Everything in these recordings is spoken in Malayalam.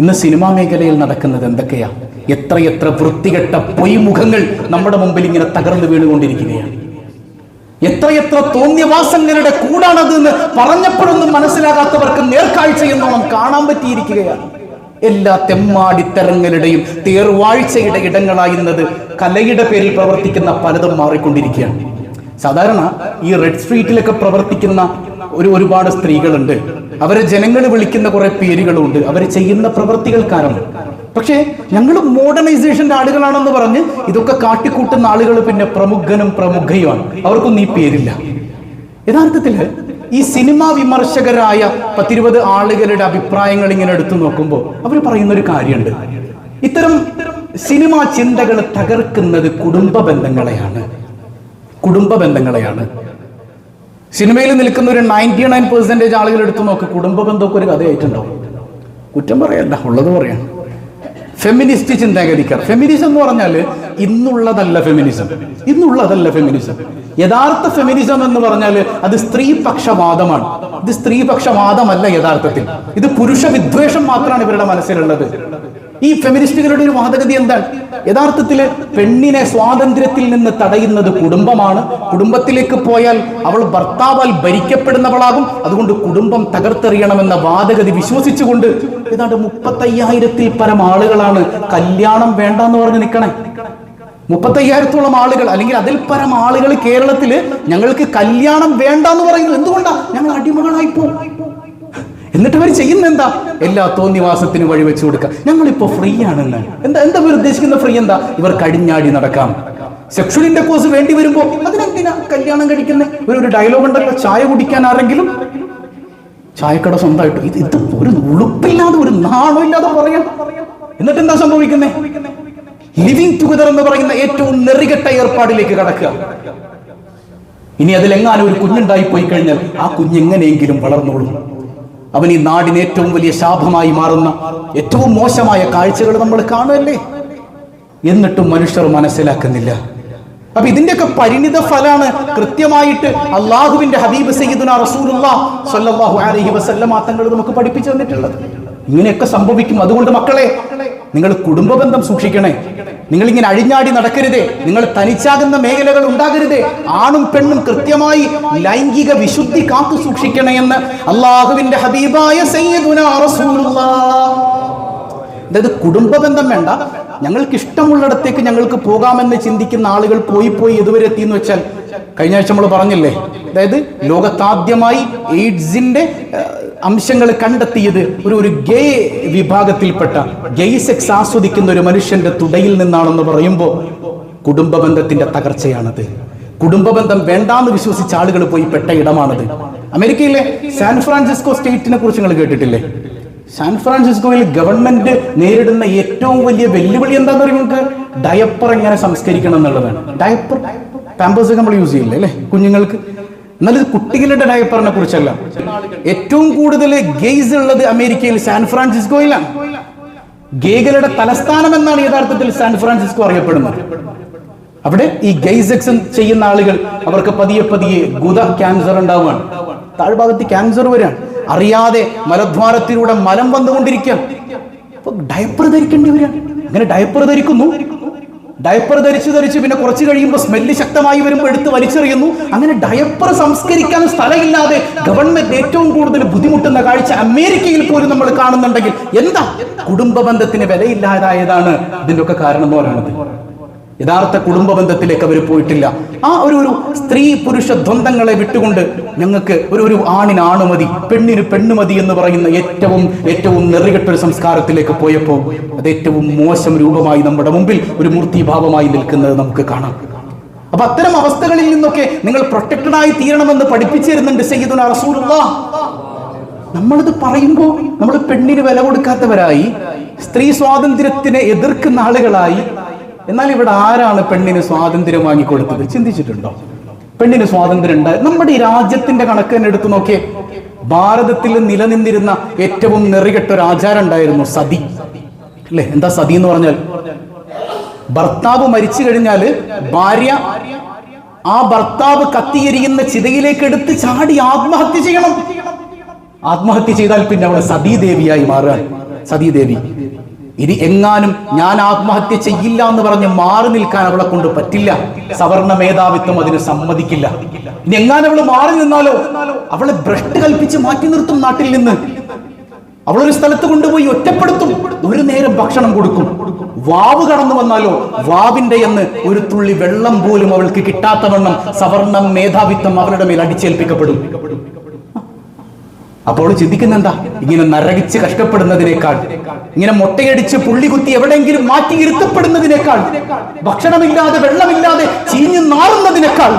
ഇന്ന് സിനിമാ മേഖലയിൽ നടക്കുന്നത് എന്തൊക്കെയാ? എത്രയെത്ര വൃത്തികെട്ട പൊയ്മുഖങ്ങൾ നമ്മുടെ മുമ്പിൽ ഇങ്ങനെ തകർന്നു വീണുകൊണ്ടിരിക്കുകയാണ്. എത്രയെത്ര തോന്നിയവാസങ്ങളുടെ കൂടാണത് എന്ന് പറഞ്ഞപ്പോഴൊന്നും മനസ്സിലാകാത്തവർക്ക് നേർക്കാഴ്ച കാണാൻ പറ്റിയിരിക്കുകയാണ്. എല്ലാ തെമ്മാടിത്തരങ്ങളുടെയും തേർവാഴ്ചയുടെ ഇടങ്ങളായിരുന്നത് കലയുടെ പേരിൽ പ്രവർത്തിക്കുന്ന പലതും മാറിക്കൊണ്ടിരിക്കുകയാണ്. സാധാരണ ഈ റെഡ് സ്ട്രീറ്റിലൊക്കെ പ്രവർത്തിക്കുന്ന ഒരു ഒരുപാട് സ്ത്രീകളുണ്ട്. അവരെ ജനങ്ങൾ വിളിക്കുന്ന കുറെ പേരുകളുണ്ട്. അവർ ചെയ്യുന്ന പ്രവൃത്തികൾ കാരണം. പക്ഷേ ഞങ്ങൾ മോഡേണൈസേഷന്റെ ആളുകളാണെന്ന് പറഞ്ഞ് ഇതൊക്കെ കാട്ടിക്കൂട്ടുന്ന ആളുകൾ പിന്നെ പ്രമുഖനും പ്രമുഖയുമാണ്. അവർക്കൊന്നും ഈ പേരില്ല. യഥാർത്ഥത്തിൽ ഈ സിനിമാ വിമർശകരായ പത്തിരുപത് ആളുകളുടെ അഭിപ്രായങ്ങൾ ഇങ്ങനെ എടുത്തു നോക്കുമ്പോൾ അവർ പറയുന്ന ഒരു കാര്യമുണ്ട്. ഇത്തരം സിനിമാ ചിന്തകൾ തകർക്കുന്നത് കുടുംബ ബന്ധങ്ങളെയാണ്. കുടുംബ ബന്ധങ്ങളെയാണ്. സിനിമയിൽ നിൽക്കുന്ന ഒരു നയന്റി നയൻ പെർസെന്റേജ് ആളുകൾ എടുത്തു നോക്ക് കുടുംബ ബന്ധമൊക്കെ ഒരു കഥയായിട്ടുണ്ടാവും. കുറ്റം പറയല്ല ഉള്ളത് പറയാം. ഫെമിനിസ്റ്റ് ചിന്താഗതിക്കാർ. ഫെമിനിസം എന്ന് പറഞ്ഞാൽ ഇന്നുള്ളതല്ല ഫെമിനിസം ഇന്നുള്ളതല്ല ഫെമിനിസം യഥാർത്ഥ ഫെമിനിസം എന്ന് പറഞ്ഞാൽ അത് സ്ത്രീപക്ഷവാദമാണ് ഇത് സ്ത്രീപക്ഷവാദമല്ല യഥാർത്ഥത്തിൽ. ഇത് പുരുഷ വിദ്വേഷം മാത്രമാണ് ഇവരുടെ മനസ്സിലുള്ളത്. ഈ ഫെമിനിസ്റ്റുകളുടെ ഒരു വാദഗതി എന്താണ്? യഥാർത്ഥത്തിൽ പെണ്ണിനെ സ്വാതന്ത്ര്യത്തിൽ നിന്ന് തടയുന്നത് കുടുംബമാണ്. കുടുംബത്തിലേക്ക് പോയാൽ അവൾ ഭർത്താവാൽ ഭരിക്കപ്പെടുന്നവളാകും. അതുകൊണ്ട് കുടുംബം തകർത്തെറിയണമെന്ന വാദഗതി വിശ്വസിച്ചുകൊണ്ട് ഏതാണ്ട് മുപ്പത്തയ്യായിരത്തിൽ പരം ആളുകളാണ് കല്യാണം വേണ്ട എന്ന് പറഞ്ഞ് നിൽക്കണേ മുപ്പത്തയ്യായിരത്തോളം ആളുകൾ അല്ലെങ്കിൽ അതിൽ പരം ആളുകൾ കേരളത്തിൽ ഞങ്ങൾക്ക് കല്യാണം വേണ്ട എന്ന് പറയുന്നു എന്തുകൊണ്ടാണ് ഞങ്ങൾ അടിമകളായി പോകും എന്നിട്ട് അവർ ചെയ്യുന്ന എന്താ എല്ലാ തോന്നിവാസത്തിനും വഴി വെച്ചു കൊടുക്കുക ഞങ്ങളിപ്പോ ഫ്രീ ആണെന്ന് എന്താ എന്താ ഇവർ ഉദ്ദേശിക്കുന്ന ഫ്രീ എന്താ? ഇവർ കടിഞ്ഞാടി നടക്കാം. സെക്ഷൽ കോഴ്സ് വേണ്ടി വരുമ്പോ അതിനെന്തിനാ കല്യാണം കഴിക്കുന്ന? ഒരു ഒരു ഡയലോഗ് ഉണ്ടല്ലോ ചായ കുടിക്കാൻ ആരെങ്കിലും? ചായക്കട സ്വന്തമായിട്ട്. ഇത് ഇത് ഒരു ഉളുപ്പില്ലാതെ ഒരു നാണമില്ലാതെ പറയാം. എന്നിട്ട് എന്താ സംഭവിക്കുന്നേ? ലിവിങ് ടുഗദർ എന്ന് പറയുന്ന ഏറ്റവും നെറികെട്ട ഏർപ്പാടിലേക്ക് കടക്കുക. ഇനി അതിലെങ്ങാനും ഒരു കുഞ്ഞുണ്ടായി പോയി കഴിഞ്ഞാൽ ആ കുഞ്ഞെങ്ങനെയെങ്കിലും വളർന്നോളും. അവൻ ഈ നാടിന് ഏറ്റവും വലിയ ശാപമായി മാറുന്ന ഏറ്റവും മോശമായ കാഴ്ചകൾ നമ്മൾ കാണുമല്ലേ? എന്നിട്ടും മനുഷ്യർ മനസ്സിലാക്കുന്നില്ല. അപ്പൊ ഇതിന്റെയൊക്കെ പരിണിത ഫലാണ് കൃത്യമായിട്ട് അള്ളാഹുവിന്റെ ഹബീബ് സയ്യിദുന അലൈഹി തങ്ങൾ നമുക്ക് പഠിപ്പിച്ചു തന്നിട്ടുള്ളത്. ഇങ്ങനെയൊക്കെ സംഭവിക്കും. അതുകൊണ്ട് മക്കളെ നിങ്ങൾ കുടുംബ ബന്ധം സൂക്ഷിക്കണേ. നിങ്ങൾ ഇങ്ങനെ അഴിഞ്ഞാടി നടക്കരുതേ. നിങ്ങൾ തനിച്ചാകുന്ന മേഖലകൾ ഉണ്ടാകരുതേ. ആണും പെണ്ണും കൃത്യമായി ലൈംഗിക വിശുദ്ധി കാത്തു സൂക്ഷിക്കണേ എന്ന് അള്ളാഹുവിന്റെ ഹബീബായ അതായത് കുടുംബ ബന്ധം വേണ്ട. ഞങ്ങൾക്ക് ഇഷ്ടമുള്ളിടത്തേക്ക് ഞങ്ങൾക്ക് പോകാമെന്ന് ചിന്തിക്കുന്ന ആളുകൾ പോയി പോയി ഇതുവരെ എത്തിയെന്ന് വെച്ചാൽ കഴിഞ്ഞ ആഴ്ച നമ്മൾ പറഞ്ഞില്ലേ? അതായത് ലോകത്താദ്യമായി എയ്ഡ്സിന്റെ അംശങ്ങൾ കണ്ടെത്തിയത് ഒരു ഒരു ഗേ വിഭാഗത്തിൽപ്പെട്ട ഗെയ് സെക്സ് ആസ്വദിക്കുന്ന ഒരു മനുഷ്യന്റെ തുടയിൽ നിന്നാണെന്ന് പറയുമ്പോൾ കുടുംബ ബന്ധത്തിന്റെ തകർച്ചയാണത്. കുടുംബ ബന്ധം വേണ്ടാന്ന് വിശ്വസിച്ച ആളുകൾ പോയി പെട്ട ഇടമാണത്. അമേരിക്കയിലെ സാൻ ഫ്രാൻസിസ്കോ സ്റ്റേറ്റിനെ കുറിച്ച് നിങ്ങൾ കേട്ടിട്ടില്ലേ? സാൻ ഫ്രാൻസിസ്കോയിൽ ഗവൺമെന്റ് നേരിടുന്ന ഏറ്റവും വലിയ വെല്ലുവിളി എന്താന്ന് പറയുമ്പോൾ നിങ്ങൾക്ക്? ഡയപ്പർ എങ്ങനെ സംസ്കരിക്കണം എന്നുള്ളതാണ്. ഡയപ്പർ പാമ്പേഴ്സ് നമ്മൾ യൂസ് ചെയ്യില്ലേ അല്ലേ? കുഞ്ഞുങ്ങൾക്ക്? എന്നാൽ കുട്ടികളുടെ ഡയപ്പറിനെ കുറിച്ചല്ല. ഏറ്റവും കൂടുതൽ ഗെയ്സ് ഉള്ളത് അമേരിക്കയിൽ സാൻ ഫ്രാൻസിസ്കോയിലാണ്. ഗേകളുടെ തലസ്ഥാനം എന്നാണ് യഥാർത്ഥത്തിൽ സാൻ ഫ്രാൻസിസ്കോ അറിയപ്പെടുന്നത്. അവിടെ ഈ ഗെയ്സെക്സ് ചെയ്യുന്ന ആളുകൾ അവർക്ക് പതിയെ പതിയെ ഗുദ ക്യാൻസർ ഉണ്ടാവുകയാണ്. താഴ്ഭാഗത്ത് ക്യാൻസർ വരാണ് അറിയാതെ മലദ്വാരത്തിലൂടെ മലം വന്നുകൊണ്ടിരിക്കുക ഡയപ്പർ ധരിക്കേണ്ടി വരികയാണ്. അങ്ങനെ ഡയപ്പർ ധരിക്കുന്നു. ഡയപ്പർ ധരിച്ചു ധരിച്ച് പിന്നെ കുറച്ച് കഴിയുമ്പോൾ സ്മെല്ല് ശക്തമായി വരുമ്പോൾ എടുത്ത് വലിച്ചെറിയുന്നു. അങ്ങനെ ഡയപ്പർ സംസ്കരിക്കാൻ സ്ഥലമില്ലാതെ ഗവൺമെന്റ് ഏറ്റവും കൂടുതൽ ബുദ്ധിമുട്ടുന്ന കാഴ്ച അമേരിക്കയിൽ പോലും നമ്മൾ കാണുന്നുണ്ടെങ്കിൽ എന്താ? കുടുംബ ബന്ധത്തിന് വിലയില്ലാതായതാണ് ഇതിന്റെ ഒക്കെ കാരണം എന്ന് പറയുന്നത്. യഥാർത്ഥ കുടുംബ ബന്ധത്തിലേക്ക് അവർ പോയിട്ടില്ല. ആ ഒരു ഒരു സ്ത്രീ പുരുഷ ദ്വന്ദ്ങ്ങളെ വിട്ടുകൊണ്ട് ഞങ്ങൾക്ക് ഒരു ഒരു ആണിന് ആണുമതി പെണ്ണിന് പെണ്ണുമതി എന്ന് പറയുന്ന ഏറ്റവും ഏറ്റവും നെറികെട്ടൊരു സംസ്കാരത്തിലേക്ക് പോയപ്പോൾ അത് ഏറ്റവും മോശം രൂപമായി നമ്മുടെ മുമ്പിൽ ഒരു മൂർത്തിഭാവമായി നിൽക്കുന്നത് നമുക്ക് കാണാം. അപ്പൊ അത്തരം അവസ്ഥകളിൽ നിന്നൊക്കെ നിങ്ങൾ പ്രൊട്ടക്റ്റഡ് ആയി തീരണമെന്ന് പഠിപ്പിച്ചു തരുന്നുണ്ട് സയ്യിദുന നമ്മളിത് പറയുമ്പോൾ നമ്മൾ പെണ്ണിന് വില കൊടുക്കാത്തവരായി സ്ത്രീ സ്വാതന്ത്ര്യത്തിനെ എതിർക്കുന്ന ആളുകളായി എന്നാൽ ഇവിടെ ആരാണ് പെണ്ണിന് സ്വാതന്ത്ര്യം വാങ്ങിക്കൊടുത്തത്? ചിന്തിച്ചിട്ടുണ്ടോ? പെണ്ണിന് സ്വാതന്ത്ര്യം ഉണ്ടായി. നമ്മുടെ ഈ രാജ്യത്തിന്റെ കണക്ക് തന്നെ എടുത്തു നോക്കിയേ. ഭാരതത്തിൽ നിലനിന്നിരുന്ന ഏറ്റവും നെറികെട്ട ഒരു ആചാരം ഉണ്ടായിരുന്നു സതി. അല്ലെ? എന്താ സതി എന്ന് പറഞ്ഞാൽ? ഭർത്താവ് മരിച്ചു കഴിഞ്ഞാൽ ഭാര്യ ആ ഭർത്താവ് കത്തിയെരിയുന്ന ചിതയിലേക്ക് എടുത്ത് ചാടി ആത്മഹത്യ ചെയ്യണം. ആത്മഹത്യ ചെയ്താൽ പിന്നെ അവളെ സതീദേവിയായി മാറുക. സതീദേവി. ഇനി എങ്ങാനും ഞാൻ ആത്മഹത്യ ചെയ്യില്ല എന്ന് പറഞ്ഞ് മാറി നിൽക്കാൻ അവളെ കൊണ്ട് പറ്റില്ല. സവർണ മേധാവിത്വം അതിന് സമ്മതിക്കില്ല. ഇനി എങ്ങാനും അവൾ മാറി നിന്നാലോ? അവളെ ഭ്രഷ്ട് കൽപ്പിച്ച് മാറ്റി നിർത്തും നാട്ടിൽ നിന്ന്. അവളൊരു സ്ഥലത്ത് കൊണ്ടുപോയി ഒറ്റപ്പെടുത്തും. ഒരു നേരം ഭക്ഷണം കൊടുക്കും. വാവ് കടന്നു വന്നാലോ? വാവിന്റെ എന്ന് ഒരു തുള്ളി വെള്ളം പോലും അവൾക്ക് കിട്ടാത്തവണ്ണം സവർണം മേധാവിത്വം അവരുടെ മേൽ അടിച്ചേൽപ്പിക്കപ്പെടും. അപ്പോൾ ചിന്തിക്കുന്നെന്താ? ഇങ്ങനെ നരകിച്ച് കഷ്ടപ്പെടുന്നതിനേക്കാൾ ഇങ്ങനെ മുട്ടയടിച്ച് പുള്ളി കുത്തി എവിടെയെങ്കിലും മാറ്റി ഇരുത്തപ്പെടുന്നതിനേക്കാൾ ഭക്ഷണമില്ലാതെ വെള്ളമില്ലാതെ ചീഞ്ഞു നാറുന്നതിനേക്കാൾ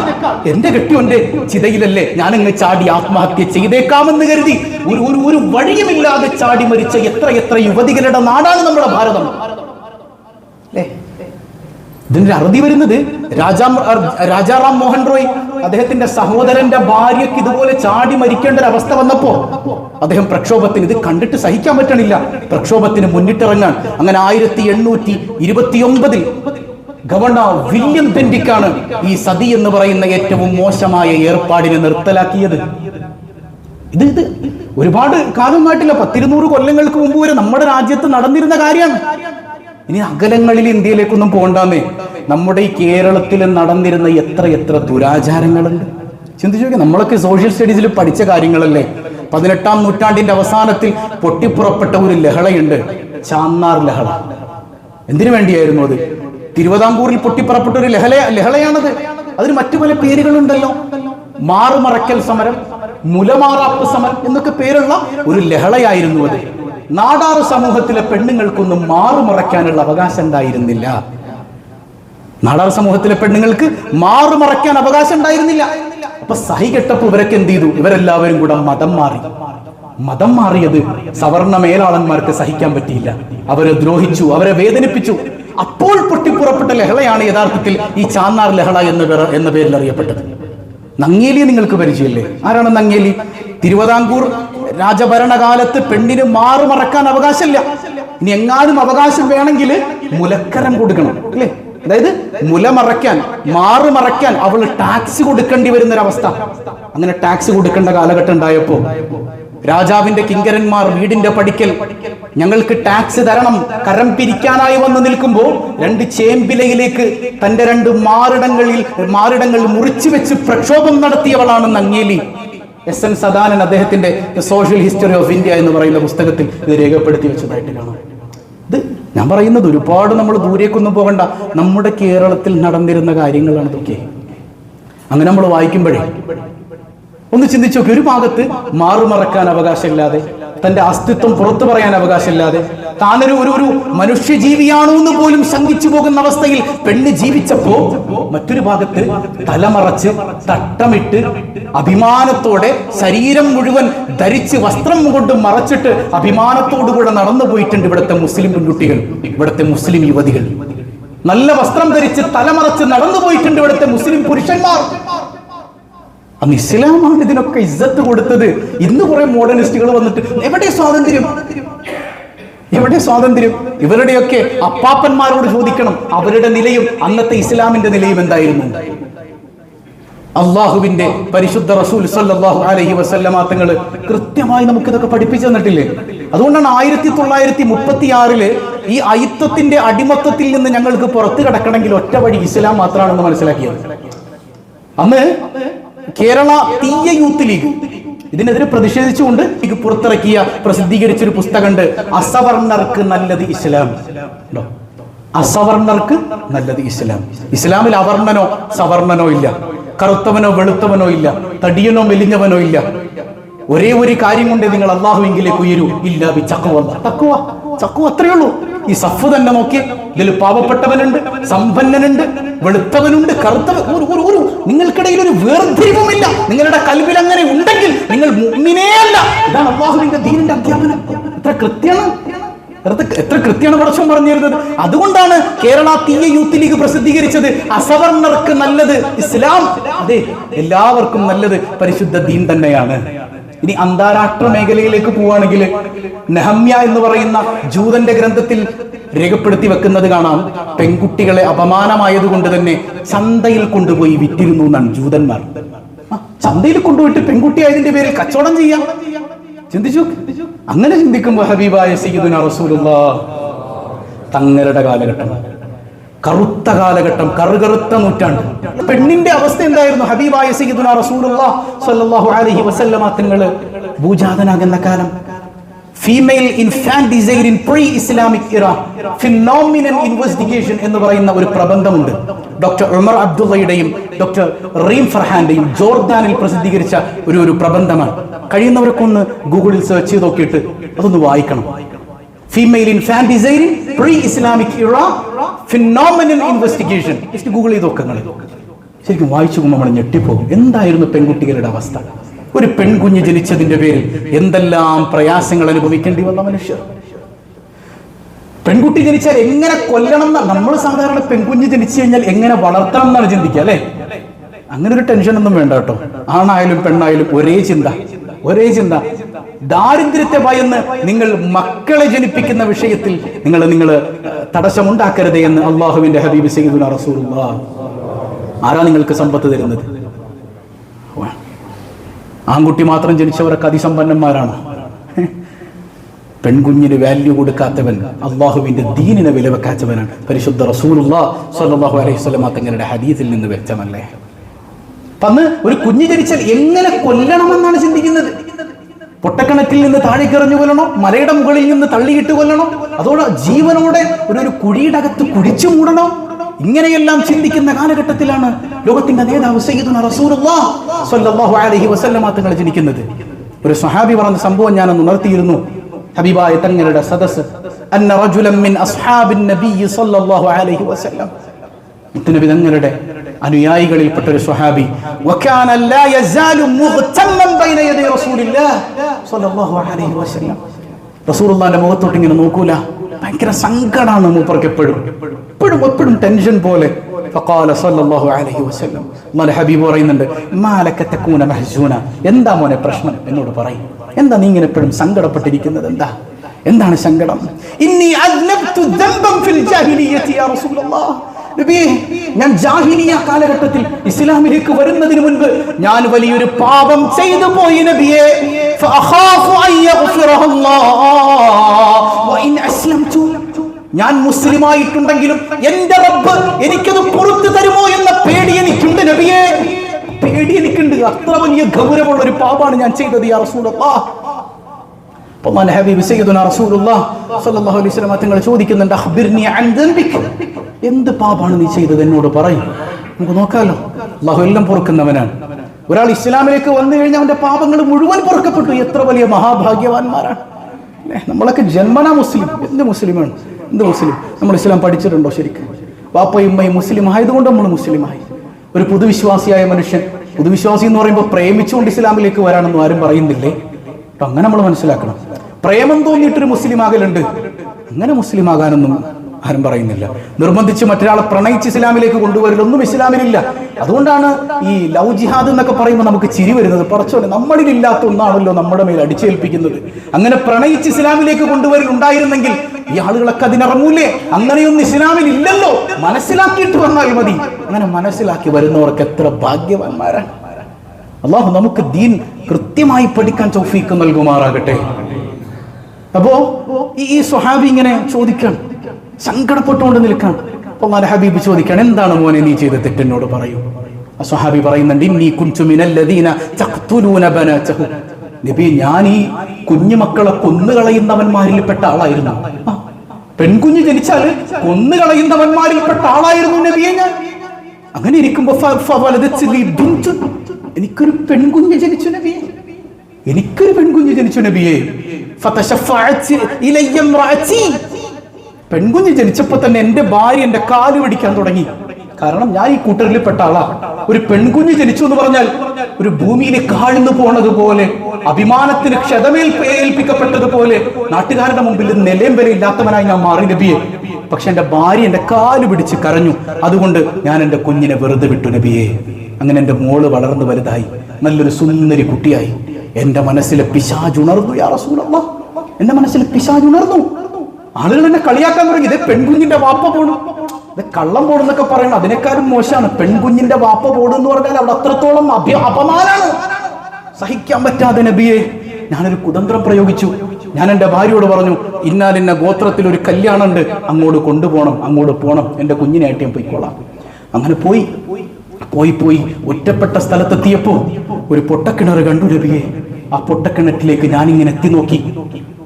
എന്റെ കെട്ടിയോന്റെ ചിതയിലല്ലേ ഞാനങ്ങ് ചാടി ആത്മഹത്യ ചെയ്തേക്കാമെന്ന് കരുതി ഒരു ഒരു വഴിയുമില്ലാതെ ചാടി മരിച്ച എത്ര എത്ര യുവതികളുടെ നാടാണ് നമ്മുടെ ഭാരതം. ഇതിന്റെ അറുതി വരുന്നത് രാജാ രാജാറാം മോഹൻ റോയ് അദ്ദേഹത്തിന്റെ സഹോദരന്റെ ഭാര്യയ്ക്ക് ഇതുപോലെ ചാടി മരിക്കേണ്ട ഒരു അവസ്ഥ വന്നപ്പോ അദ്ദേഹം പ്രക്ഷോഭത്തിന് ഇത് കണ്ടിട്ട് സഹിക്കാൻ പറ്റണില്ല. പ്രക്ഷോഭത്തിന് മുന്നിട്ടിറങ്ങാൻ. അങ്ങനെ ആയിരത്തി എണ്ണൂറ്റി ഇരുപത്തിയൊമ്പതിൽ ഗവർണർ വില്യം തെൻഡിക്കാണ് ഈ സതി എന്ന് പറയുന്ന ഏറ്റവും മോശമായ ഏർപ്പാടിനെ നിർത്തലാക്കിയത്. ഇത് ഇത് ഒരുപാട് കാലം നാട്ടില്ല. പത്തിരുന്നൂറ് കൊല്ലങ്ങൾക്ക് മുമ്പ് വരെ നമ്മുടെ രാജ്യത്ത് നടന്നിരുന്ന കാര്യമാണ്. ഇനി അകലങ്ങളിൽ ഇന്ത്യയിലേക്കൊന്നും പോകണ്ടാന്നേ. നമ്മുടെ ഈ കേരളത്തിൽ നടന്നിരുന്ന എത്ര എത്ര ദുരാചാരങ്ങളുണ്ട്. ചിന്തിച്ചു നോക്കി നമ്മളൊക്കെ സോഷ്യൽ സ്റ്റഡീസിൽ പഠിച്ച കാര്യങ്ങളല്ലേ? പതിനെട്ടാം നൂറ്റാണ്ടിന്റെ അവസാനത്തിൽ പൊട്ടിപ്പുറപ്പെട്ട ഒരു ലഹളയുണ്ട്. ചാന്നാർ ലഹള. എന്തിനു വേണ്ടിയായിരുന്നു അത്? തിരുവിതാംകൂറിൽ പൊട്ടിപ്പുറപ്പെട്ട ഒരു ലഹള ലഹളയാണത്. അതിന് മറ്റു പല പേരുകളുണ്ടല്ലോ. മാറുമറക്കൽ സമരം മുലമാറാപ്പ് സമരം എന്നൊക്കെ പേരുള്ള ഒരു ലഹളയായിരുന്നു അത്. നാടാറ് സമൂഹത്തിലെ പെണ്ണുങ്ങൾക്കൊന്നും മാറുമറയ്ക്കാനുള്ള അവകാശം ഉണ്ടായിരുന്നില്ല. നാടാർ സമൂഹത്തിലെ പെണ്ണുങ്ങൾക്ക് മാറുമറയ്ക്കാൻ അവകാശം ഉണ്ടായിരുന്നില്ല. അപ്പൊ സഹി കെട്ടപ്പോ ഇവരൊക്കെ എന്ത് ചെയ്തു? ഇവരെല്ലാവരും കൂടെ മതം മാറി. മതം മാറിയത് സവർണ മേലാളന്മാർക്ക് സഹിക്കാൻ പറ്റിയില്ല. അവരെ ദ്രോഹിച്ചു അവരെ വേദനിപ്പിച്ചു. അപ്പോൾ പൊട്ടിപ്പുറപ്പെട്ട ലഹളയാണ് യഥാർത്ഥത്തിൽ ഈ ചാന്നാർ ലഹള എന്ന എന്ന പേരിൽ അറിയപ്പെട്ടത്. നങ്ങേലിയെ നിങ്ങൾക്ക് പരിചയമില്ലേ? ആരാണ് നങ്ങേലി? തിരുവിതാംകൂർ രാജഭരണകാലത്ത് പെണ്ണിന് മാറുമറക്കാൻ അവകാശമില്ല. ഇനി എങ്ങാനും അവകാശം വേണമെങ്കിൽ മുലക്കരം കൊടുക്കണം അല്ലേ? അതായത് മുല മറയ്ക്കാൻ മാറു മറയ്ക്കാൻ അവൾ ടാക്സ് കൊടുക്കേണ്ടി വരുന്ന ഒരവസ്ഥ അങ്ങനെ ടാക്സ് കൊടുക്കേണ്ട കാലഘട്ടം ഉണ്ടായപ്പോ രാജാവിന്റെ കിങ്കരന്മാർ വീടിന്റെ പടിക്കൽ ഞങ്ങൾക്ക് ടാക്സ് തരണം കരം പിരിക്കാനായി വന്ന് നിൽക്കുമ്പോൾ രണ്ട് ചേമ്പിലയിലേക്ക് തന്റെ രണ്ട് മാറിടങ്ങളിൽ മാറിടങ്ങൾ മുറിച്ചു വെച്ച് പ്രക്ഷോഭം നടത്തിയവളാണ് നങ്ങേലി എസ് എൻ സദാനൻ അദ്ദേഹത്തിന്റെ സോഷ്യൽ ഹിസ്റ്ററി ഓഫ് ഇന്ത്യ എന്ന് പറയുന്ന പുസ്തകത്തിൽ ഇത് രേഖപ്പെടുത്തി വെച്ചതായിട്ട് കാണാം. ഇത് ഞാൻ പറയുന്നത് ഒരുപാട് നമ്മൾ ദൂരേക്കൊന്നും പോകണ്ട. നമ്മുടെ കേരളത്തിൽ നടന്നിരുന്ന കാര്യങ്ങളാണ് ഇതൊക്കെ. അങ്ങനെ നമ്മൾ വായിക്കുമ്പോഴേ ഒന്ന് ചിന്തിച്ചു നോക്കി. ഒരു ഭാഗത്ത് മാറുമറക്കാൻ അവകാശമില്ലാതെ തന്റെ അസ്തിത്വം പുറത്തു പറയാൻ അവകാശമില്ലാതെ താനൊരു ഒരു ഒരു മനുഷ്യജീവിയാണോ എന്ന് പോലും ശങ്കിച്ചു പോകുന്ന അവസ്ഥയിൽ പെണ്ണ് ജീവിച്ചപ്പോ മറ്റൊരു ഭാഗത്ത് തലമറച്ച് തട്ടമിട്ട് അഭിമാനത്തോടെ ശരീരം മുഴുവൻ ധരിച്ച് വസ്ത്രം കൊണ്ട് മറച്ചിട്ട് അഭിമാനത്തോടുകൂടെ നടന്നു പോയിട്ടുണ്ട് ഇവിടുത്തെ മുസ്ലിം പെൺകുട്ടികൾ ഇവിടുത്തെ മുസ്ലിം യുവതികൾ. നല്ല വസ്ത്രം ധരിച്ച് തലമറച്ച് നടന്നു പോയിട്ടുണ്ട് ഇവിടുത്തെ മുസ്ലിം പുരുഷന്മാർ. അന്ന് ഇസ്ലാമാണ് ഇതിനൊക്കെ ഇജ്ജത്ത് കൊടുത്തത്. ഇന്ന് കുറെ മോഡേണിസ്റ്റുകൾ വന്നിട്ട് എവിടെ സ്വാതന്ത്ര്യം? എവിടെ സ്വാതന്ത്ര്യം? ഇവരുടെയൊക്കെ അപ്പാപ്പന്മാരോട് ചോദിക്കണം അവരുടെ നിലയും അന്നത്തെ ഇസ്ലാമിന്റെ നിലയും എന്തായിരുന്നു? അള്ളാഹുവിന്റെ പരിശുദ്ധ റസൂൽ സല്ലാഹു അലഹി വസല്ലമ തങ്ങൾ കൃത്യമായി നമുക്ക് ഇതൊക്കെ പഠിപ്പിച്ചു തന്നിട്ടില്ലേ? അതുകൊണ്ടാണ് ആയിരത്തി തൊള്ളായിരത്തി മുപ്പത്തി ആറിൽ ഈ അയിത്വത്തിന്റെ അടിമത്തത്തിൽ നിന്ന് ഞങ്ങൾക്ക് പുറത്തു കിടക്കണമെങ്കിൽ ഒറ്റ വഴി ഇസ്ലാം മാത്രമാണെന്ന് മനസ്സിലാക്കിയത്. അന്ന് കേരള തീയ യൂത്ത് ലീഗ്. ഇതിനെതിരെ പ്രതിഷേധിച്ചുകൊണ്ട് ഇത് പുറത്തിറക്കിയ പ്രസിദ്ധീകരിച്ചൊരു പുസ്തകമുണ്ട് അസവർണർക്ക് നല്ലത് ഇസ്ലാം. ഉണ്ടോ? അസവർണർക്ക് നല്ലത് ഇസ്ലാം. ഇസ്ലാമിൽ അവർണനോ സവർണനോ ഇല്ല. കറുത്തവനോ വെളുത്തവനോ ഇല്ല. തടിയനോ മെലിഞ്ഞവനോ ഇല്ല. ഒരേ ഒരു കാര്യം കൊണ്ട് നിങ്ങൾ അള്ളാഹുവിങ്കിലേക്ക് ഉയരൂ. ഇല്ല തക്കുവ ചക്കുവ അത്രയേ ഉള്ളൂ. ഈ സഫ് തന്നെ നോക്കി ഇതിൽ പാവപ്പെട്ടവനുണ്ട് സമ്പന്നനുണ്ട് വെളുത്തവനുണ്ട് കറുത്തവൻ. ഒരു ഒരു നിങ്ങൾക്കിടയിൽ ഒരു വേർതിരിവുമില്ല. നിങ്ങളുടെ കൽവിൽ അങ്ങനെ ഉണ്ടെങ്കിൽ നിങ്ങൾ അല്ല. ഇതാണ് അള്ളാഹുവിന്റെ ദീനിന്റെ അധ്യാപനം. എത്ര കൃത്യമാണ്? എത്ര കൃത്യമാണ് പടച്ചം പറഞ്ഞിരുന്നത് അതുകൊണ്ടാണ് കേരള തീയ യൂത്ത് ലീഗ് പ്രസിദ്ധീകരിച്ചത് അസവർണർക്ക് നല്ലത് ഇസ്ലാം. അതെ എല്ലാവർക്കും നല്ലത് പരിശുദ്ധ ദീൻ തന്നെയാണ്. ഇനി അന്താരാഷ്ട്ര മേഖലയിലേക്ക് പോവുകയാണെങ്കിൽ നെഹമ്യ എന്ന് പറയുന്ന ജൂതന്റെ ഗ്രന്ഥത്തിൽ രേഖപ്പെടുത്തി വെക്കുന്നത് കാണാം. പെൺകുട്ടികളെ അപമാനമായതുകൊണ്ട് തന്നെ ചന്തയിൽ കൊണ്ടുപോയി വിറ്റിരുന്നു എന്നാണ് ജൂതന്മാർ. ചന്തയിൽ കൊണ്ടുപോയിട്ട് പെൺകുട്ടി ആയതിന്റെ പേരിൽ കച്ചവടം ചെയ്യാം. ചിന്തിച്ചു അങ്ങനെ ചിന്തിക്കുമ്പോൾ ഹബീബായ സീദുന റസൂലുള്ള തങ്ങളുടെ കാലഘട്ടം. കറുത്ത കാലഘട്ടം കറുകറുത്ത നൂറ്റാണ്ട്. പെണ്ണിന്റെ അവസ്ഥ എന്തായിരുന്നു? ഹബീബായ സയ്യിദുന റസൂലുള്ള സ്വല്ലല്ലാഹു അലൈഹി വസല്ലമ തങ്ങൾ ഭൂജാതനാകുന്ന കാലം. Female infanticide in pre Islamic era phenomenal investigation എന്ന് പറയുന്ന ഒരു പ്രബന്ധമുണ്ട്. ഡോക്ടർ ഉമർ അബ്ദുള്ളയുടെയും ഡോക്ടർ റീം ഫർഹാന്റെയും ജോർദാനിൽ പ്രസിദ്ധീകരിച്ച ഒരു ഒരു പ്രബന്ധമാണ്. കഴിയുന്നവർക്കൊന്ന് ഗൂഗിളിൽ സെർച്ച് ചെയ്ത് നോക്കിയിട്ട് അതൊന്ന് വായിക്കണം. Female in pre Islamic era phenomenal investigation just Google ചെയ്ത് നോക്കുക ശരിക്കും വായിച്ചു നമ്മൾ ഞെട്ടിപ്പോകും. എന്തായിരുന്നു പെൺകുട്ടികളുടെ അവസ്ഥ? ഒരു പെൺകുഞ്ഞ് ജനിച്ചതിന്റെ പേരിൽ എന്തെല്ലാം പ്രയാസങ്ങൾ അനുഭവിക്കേണ്ടി വന്ന മനുഷ്യർ? പെൺകുട്ടി ജനിച്ചാൽ എങ്ങനെ കൊല്ലണം എന്നാണ് നമ്മൾ സാധാരണ പെൺകുഞ്ഞ് ജനിച്ചു കഴിഞ്ഞാൽ എങ്ങനെ വളർത്തണം എന്നാണ് ചിന്തിക്കുക അല്ലെ? അങ്ങനെ ഒരു ടെൻഷൻ ഒന്നും വേണ്ട കേട്ടോ. ആണായാലും പെണ്ണായാലും ഒരേ ചിന്ത. ഒരേ ചിന്ത. ദാരിദ്ര്യത്തെ ഭയന്ന് നിങ്ങൾ മക്കളെ ജനിപ്പിക്കുന്ന വിഷയത്തിൽ നിങ്ങൾ നിങ്ങൾ തടസ്സമുണ്ടാക്കരുത് എന്ന് അള്ളാഹുവിന്റെ ഹബീബ് സയ്യിദുന റസൂലുള്ളാഹ് ആരാ നിങ്ങൾക്ക് സമ്പത്ത് തരുന്നത്? ആൺകുട്ടി മാത്രം ജനിച്ചവരൊക്കെ അതിസമ്പന്നന്മാരാണ്. പെൺകുഞ്ഞിന് വാല്യൂ കൊടുക്കാത്തവൻ അള്ളാഹുവിന്റെ ദീനിനെ വില വെക്കാത്തവനാണ്. പരിശുദ്ധ റസൂലുള്ള അലൈഹി വസല്ലമ തങ്ങളുടെ ഹദീസിൽ നിന്ന് അപ്പൊ അന്ന് ഒരു കുഞ്ഞ് ജനിച്ചാൽ എങ്ങനെ കൊല്ലണമെന്നാണ് ചിന്തിക്കുന്നത്? പൊട്ടക്കണക്കിൽ നിന്ന് താഴേക്കെറിഞ്ഞു കൊല്ലണോ മലയുടെ മുകളിൽ നിന്ന് തള്ളിയിട്ട് കൊല്ലണോ. അതോടെ ജീവനോടെ ഒരു ഒരു കുഴിയുടെ അകത്ത് കുഴിച്ചു മൂടണോ. ഇങ്ങനെയെല്ലാം ചിന്തിക്കുന്ന കാലഘട്ടത്തിലാണ് ലോകത്തിന്റെ നേതാവ് സയ്യിദുന അലൈഹി വസല്ലമ തങ്ങൾ ജനിക്കുന്നത്. ഒരു സഹാബി പറഞ്ഞ സംഭവം ഞാൻ അന്ന് ഉണർത്തിയിരുന്നു. ഹബീബായ തങ്ങളുടെ സദസ് അന്ന മിൻ സല്ലല്ലാഹു അലൈഹി വസല്ലം. അനുയായികളിൽപ്പെട്ട ഒരു സ്വഹാബി. ബൈന യദി റസൂലില്ലാഹ് സ്വല്ലല്ലാഹു അലൈഹി വസല്ലം റസൂലുള്ളാഹിന്റെ മുഖത്തോട്ട് ഇങ്ങനെ നോക്കൂല ഭയങ്കര സങ്കടമാണ് മൂപ്പർക്ക് എപ്പോഴും എപ്പോഴും എപ്പോഴും ടെൻഷൻ പോലെ فقال صلى الله عليه وسلم അല്ലാഹുവിന്റെ ഹബീബ് പറയുന്നുണ്ട് മാലക തകൂന മഹ്സൂന എന്താ മോനെ പ്രശ്നം എന്നോട് പറയും എന്താ നീ ഇങ്ങനെ എപ്പോഴും സങ്കടപ്പെട്ടിരിക്കുന്നത് എന്താ എന്താണ് സങ്കടം ഇന്നി അദ്നബ്തു ദംബൻ ഫിൽ ജാഹിലിയ്യത്തി യാ റസൂലല്ലാഹ് ഞാൻ ജാഹിലിയ കാലഘട്ടത്തിൽ ഇസ്ലാമിലേക്ക് വരുന്നതിന് മുൻപ് ഞാൻ വലിയൊരു പാപം ചെയ്തു പോയി നബിയെ. ഞാൻ മുസ്ലിമായിട്ടുണ്ടെങ്കിലും എന്റെ റബ്ബ് എനിക്കത് പുറത്തു തരുമോ എന്ന പേടി എനിക്കുണ്ട് നബിയെ. പേടി എനിക്കുണ്ട്. അത്ര വലിയ ഗൗരവമുള്ള ഒരു പാപാണ് ഞാൻ ചെയ്തത് യാ അപ്പോൾ അല്ലാഹുവിന്റെ ഹബീബ് സയ്യിദുനാ റസൂലുള്ളാഹ് സ്വല്ലല്ലാഹു അലൈഹി വസല്ലം തങ്ങൾ ചോദിക്കുന്നുണ്ട് അഖ്ബിർനി അൻ ദംബിക് എന്ത് പാപാണ് നീ ചെയ്തത് എന്നോട് പറയും. നമുക്ക് നോക്കാമല്ലോ അള്ളാഹു എല്ലാം പൊറുക്കുന്നവനാണ്. ഒരാൾ ഇസ്ലാമിലേക്ക് വന്നു കഴിഞ്ഞാൽ അവന്റെ പാപങ്ങൾ മുഴുവൻ പൊറുക്കപ്പെട്ടു. എത്ര വലിയ മഹാഭാഗ്യവാന്മാരാണ്. നമ്മളൊക്കെ ജന്മനാ മുസ്ലിം. എന്ത് മുസ്ലിമാണ്? എന്ത് മുസ്ലിം? നമ്മൾ ഇസ്ലാം പഠിച്ചിട്ടുണ്ടോ ശരിക്കും? വാപ്പയും അമ്മയും മുസ്ലിം ആയതുകൊണ്ട് നമ്മൾ മുസ്ലിമായി ഒരു പുതുവിശ്വാസിയായ മനുഷ്യൻ പുതുവിശ്വാസി എന്ന് പറയുമ്പോൾ പ്രേമിച്ചുകൊണ്ട് ഇസ്ലാമിലേക്ക് വരാണെന്നും ആരും പറയുന്നില്ലേ? അപ്പൊ അങ്ങനെ നമ്മൾ മനസ്സിലാക്കണം. പ്രേമം തോന്നിയിട്ടൊരു മുസ്ലിം ആകലുണ്ട്. അങ്ങനെ മുസ്ലിം ആകാനൊന്നും ആരും പറയുന്നില്ല. നിർബന്ധിച്ച് മറ്റൊരാളെ പ്രണയിച്ച് ഇസ്ലാമിലേക്ക് കൊണ്ടുവരലൊന്നും ഇസ്ലാമിലില്ല. അതുകൊണ്ടാണ് ഈ ലവ് ജിഹാദ് എന്നൊക്കെ പറയുമ്പോൾ നമുക്ക് ചിരി വരുന്നത്. പറച്ചോലെ നമ്മളിൽ ഇല്ലാത്ത ഒന്നാണല്ലോ നമ്മുടെ മേൽ അടിച്ചേൽപ്പിക്കുന്നത്. അങ്ങനെ പ്രണയിച്ച് ഇസ്ലാമിലേക്ക് കൊണ്ടുവരൽ ഉണ്ടായിരുന്നെങ്കിൽ ഈ ആളുകളൊക്കെ അതിനിറങ്ങൂലേ? അങ്ങനെയൊന്നും ഇസ്ലാമിൽ ഇല്ലല്ലോ മനസ്സിലാക്കിയിട്ട് വന്നാൽ മതി. അങ്ങനെ മനസ്സിലാക്കി വരുന്നവർക്ക് എത്ര ഭാഗ്യവാന്മാരാണ് അള്ളാഹു നമുക്ക് ദീൻ കൃത്യമായി പഠിക്കാൻ ചൗഫീക്ക് നൽകുമാറാകട്ടെ. അപ്പോ ഈ സ്വഹാബി ഇങ്ങനെ ചോദിക്കാൻ സങ്കടപ്പെട്ടുകൊണ്ട് നിൽക്കാൻ. അപ്പൊ അള്ളാഹുന്റെ ഹബീബ് ചോദിക്കാൻ എന്താണ് മോനെ നീ ചെയ്ത തെറ്റെന്നോട് പറയൂ? അസ്വഹാബി സ്വഹാബി പറയുന്നുണ്ട് ബനാതഹു. ഞാൻ ഈ കുഞ്ഞുമക്കളെ കൊന്നുകളയുന്നവന്മാരിൽപ്പെട്ട ആളായിരുന്നു. പെൺകുഞ്ഞ് ജനിച്ചാൽ കൊന്നുകളയുന്നവന്മാരിൽപ്പെട്ട ആളായിരുന്നു നബിയെ ഞാൻ. അങ്ങനെ ഇരിക്കുമ്പോ. എനിക്കൊരു പെൺകുഞ്ഞ് ജനിച്ചു നബിയെ. എനിക്കൊരു പെൺകുഞ്ഞ് ജനിച്ചു നബിയെ. പെൺകുഞ്ഞ് ജനിച്ചപ്പോ തന്നെ എന്റെ ഭാര്യ എന്റെ കാൽ പിടിക്കാൻ തുടങ്ങി. കാരണം ഞാൻ ഈ കൂട്ടരിൽ പെട്ട ആളാ. ഒരു പെൺകുഞ്ഞ് ജനിച്ചു എന്ന് പറഞ്ഞാൽ ഒരു ഭൂമിയിൽ കാഴ്ന്നു പോണതുപോലെ അഭിമാനത്തിന് ക്ഷതമേൽ ഏൽപ്പിക്കപ്പെട്ടതുപോലെ നാട്ടുകാരുടെ മുമ്പിൽ നിലയും വരെ ഇല്ലാത്തവനായി ഞാൻ മാറി നബിയെ. പക്ഷെ എന്റെ ഭാര്യ എന്റെ കാൽ പിടിച്ച് കരഞ്ഞു. അതുകൊണ്ട് ഞാൻ എന്റെ കുഞ്ഞിനെ വെറുതെ വിട്ടു നബിയെ. അങ്ങനെ എന്റെ മോൾ വളർന്നു വലുതായി. നല്ലൊരു സുന്ദരി കുട്ടിയായി. എന്റെ മനസ്സിലെ പിശാജ് ഉണർന്നു യാ റസൂലല്ലാ. എന്റെ മനസ്സിലെ പിശാജ് ഉണർന്നു. ആളുകൾ എന്നെ കളിയാക്കാൻ തുടങ്ങി. ഇതേ പെൺകുഞ്ഞിന്റെ വാപ്പ പോണു. കള്ളം പോടുന്നൊക്കെ പറയണം അതിനേക്കാളും മോശമാണ്. പെൺകുഞ്ഞിന്റെ വാപ്പ പോടുന്ന് പറഞ്ഞാൽ അവിടെ അത്രത്തോളം അപമാനാണ്. സഹിക്കാൻ പറ്റാതെ നബിയെ ഞാനൊരു കുതന്ത്രം പ്രയോഗിച്ചു. ഞാൻ എന്റെ ഭാര്യയോട് പറഞ്ഞു ഇന്നാലിന്ന ഗോത്രത്തിൽ ഒരു കല്യാണം ഉണ്ട് അങ്ങോട്ട് കൊണ്ടുപോകണം അങ്ങോട്ട് പോകണം. എന്റെ കുഞ്ഞിനായിട്ട് ഞാൻ പോയിക്കോളാം. അങ്ങനെ പോയി. പോയി പോയി. ഒറ്റപ്പെട്ട സ്ഥലത്തെത്തിയപ്പോ ഒരു പൊട്ടക്കിണർ കണ്ടു നബിയെ. ആ പൊട്ടക്കിണറ്റിലേക്ക് ഞാനിങ്ങനെ എത്തി നോക്കി.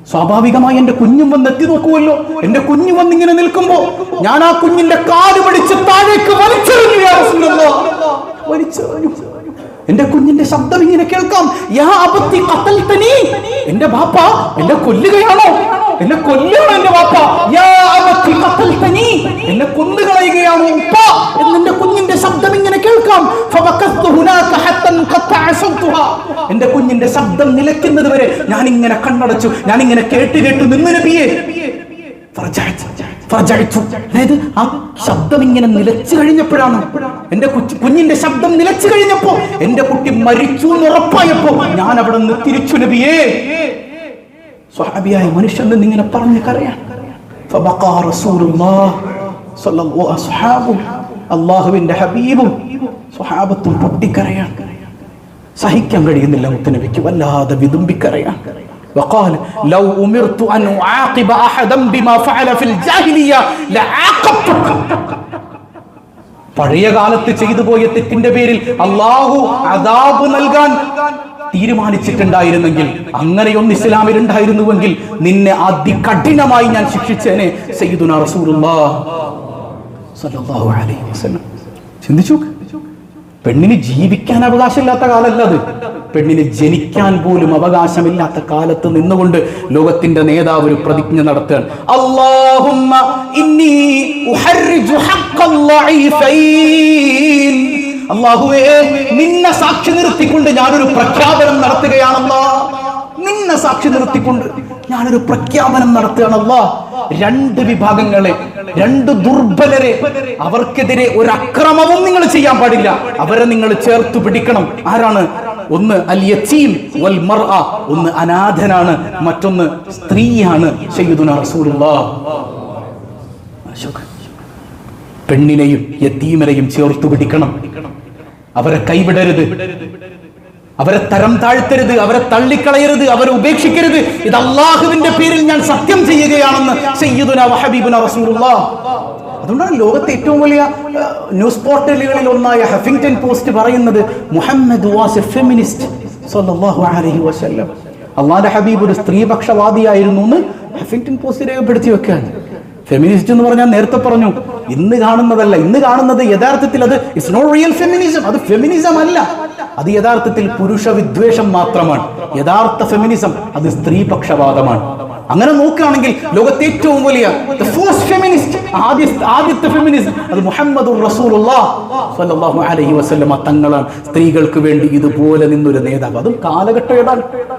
സ്വാഭാവികമായി എന്റെ കുഞ്ഞും വന്ന് എത്തി നോക്കുമല്ലോ എന്റെ കുഞ്ഞു വന്നിങ്ങനെ നിൽക്കുമ്പോ ഞാൻ ആ കുഞ്ഞിന്റെ കാൽ പിടിച്ച് താഴേക്ക് എന്റെ കുഞ്ഞിന്റെ ശബ്ദം ഇങ്ങനെ കേൾക്കാം. യാ അബത്തി ഖതൽതനി എന്റെ ബാപ്പ എന്നെ കൊല്ലുകയാണോ? എന്നെ കൊല്ലുകയാണോ എന്റെ ബാപ്പ? യാ അബത്തി ഖതൽതനി എന്നെ കൊന്നുകളയുകയാണോ ഉപ്പ? എന്ന് എന്റെ കുഞ്ഞിന്റെ ശബ്ദം ഇങ്ങനെ കേൾക്കാം ഫബക്കത്തു ഹുനാക ഹത്തൻ ഖത്തഅ സൗതുഹാ. എന്റെ കുഞ്ഞിന്റെ ശബ്ദം നിലയ്ക്കുന്നത് വരെ ഞാൻ ഇങ്ങനെ കണ്ണടച്ചു ഞാൻ ഇങ്ങനെ കേട്ട് കേട്ടു നിന്ന് നബിയെ അതായത് ആ ശബ്ദം ഇങ്ങനെ നിലച്ചു കഴിഞ്ഞപ്പോഴാണ് എന്റെ കുഞ്ഞിന്റെ ശബ്ദം നിലച്ചു കഴിഞ്ഞപ്പോ എന്റെ കുട്ടി മരിച്ചു എന്ന് ഉറപ്പായപ്പോ ഞാൻ അവിടെ നിന്ന് തിരിച്ചു നബിയേ സ്വഹാബിയായ മനുഷ്യൻ ഇങ്ങനെ പറഞ്ഞു കരയാൻ. അള്ളാഹുവിന്റെ ഹബീബും സ്വഹാബത്തും പൊട്ടിക്കരയാണ് സഹിക്കാൻ കഴിയുന്നില്ല മുത്തനബിക്ക് വല്ലാതെ വിതുമ്പിക്കരയാൻ وقال لو أمرت أن أعاقب أحدا بما فعل في الجاهلية لعاقبتك പഴയ കാലത്ത് ചെയ്തു പോയ തെറ്റിന്റെ പേരിൽ അള്ളാഹു അദാബ് നൽകാൻ തീരുമാനിച്ചിട്ടുണ്ടായിരുന്നെങ്കിൽ അങ്ങനെയൊന്ന് ഇസ്ലാമിൽ ഉണ്ടായിരുന്നുവെങ്കിൽ നിന്നെ അതികഠിനമായി ഞാൻ ശിക്ഷിച്ചേനെ സയ്യിദുന റസൂലുള്ളാഹ് സല്ലല്ലാഹു അലൈഹി വസല്ലം ചിന്തിച്ചു നോക്ക്. പെണ്ണിന് ജീവിക്കാൻ അവകാശമില്ലാത്ത കാലമല്ല അത്. പെണ്ണിന് ജനിക്കാൻ പോലും അവകാശമില്ലാത്ത കാലത്ത് നിന്നുകൊണ്ട് ലോകത്തിന്റെ നേതാവ് ഒരു പ്രതിജ്ഞ നടത്തുകയാണ്. അല്ലാഹുമ്മ ഇന്നി ഉഹർജു ഹഖ്ഖൽ ളഈഫൈൻ. അല്ലാഹുവേ നിന്നെ സാക്ഷി നിർത്തിക്കൊണ്ട് ഞാനൊരു പ്രഖ്യാപനം നടത്തുകയാണല്ലോ. നിന്നെ സാക്ഷി നിർത്തിക്കൊണ്ട് ഞാനൊരു പ്രഖ്യാപനം നടത്തുകയാണല്ലോ രണ്ട് വിഭാഗങ്ങളെ രണ്ട് ദുർബലരെ അവർക്കെതിരെ ഒരു അക്രമവും നിങ്ങൾ ചെയ്യാൻ പാടില്ല. അവരെ നിങ്ങൾ ചേർത്ത് പിടിക്കണം. ആരാണ്? ഒന്ന് അൽ യതീം വൽ ഒന്ന് അനാഥനാണ് മറ്റൊന്ന് സ്ത്രീയാണ് റസൂലുള്ളാഹ് പെണ്ണിനെയും യത്തീമനെയും ചേർത്ത് പിടിക്കണം. അവരെ കൈവിടരുത്. അവരെ തരം താഴ്ത്തരുത് അവരെ തള്ളിക്കളയരുത് അവരെ ഉപേക്ഷിക്കരുത്. ഇത് അള്ളാഹുവിന്റെ പേരിൽ ഞാൻ സത്യം ചെയ്യുകയാണെന്ന് അതുകൊണ്ടാണ് ലോകത്തെ ഏറ്റവും വലിയ ന്യൂസ് പോർട്ടലുകളിൽ ഒന്നായ ഹഫിംഗ്ടൺ പോസ്റ്റ് പറയുന്നത് മുഹമ്മദ് വാസ് എ ഫെമിനിസ്റ്റ് സല്ലല്ലാഹു അലൈഹി വസല്ലം. ഹബീബ് ഒരു സ്ത്രീപക്ഷവാദിയായിരുന്നു എന്ന് ഹഫിംഗ്ടൺ പോസ്റ്റ് രേഖപ്പെടുത്തി വെക്കാൻ ഫെമിനിസ്റ്റ് എന്ന് പറഞ്ഞാൽ നേരത്തെ പറഞ്ഞു. ഇന്ന് കാണുന്നതല്ല. ഇന്ന് കാണുന്നത് യഥാർത്ഥത്തിൽ അത് ഇറ്റ്സ് നോട്ട് റിയൽ ഫെമിനിസം അത് ഫെമിനിസം അല്ല. അത് യഥാർത്ഥത്തിൽ പുരുഷ വിദ്വേഷം മാത്രമാണ്. യഥാർത്ഥ ഫെമിനിസം അത് സ്ത്രീപക്ഷവാദമാണ് അങ്ങനെ നോക്കുകയാണെങ്കിൽ ലോകത്തെ ഏറ്റവും വലിയ ആദ്യത്തെ ഫെമിനിസ്റ്റ് അത് അലൈഹി തങ്ങളാണ്. സ്ത്രീകൾക്ക് വേണ്ടി ഇതുപോലെ നിന്നൊരു നേതാവ്. അതും കാലഘട്ടം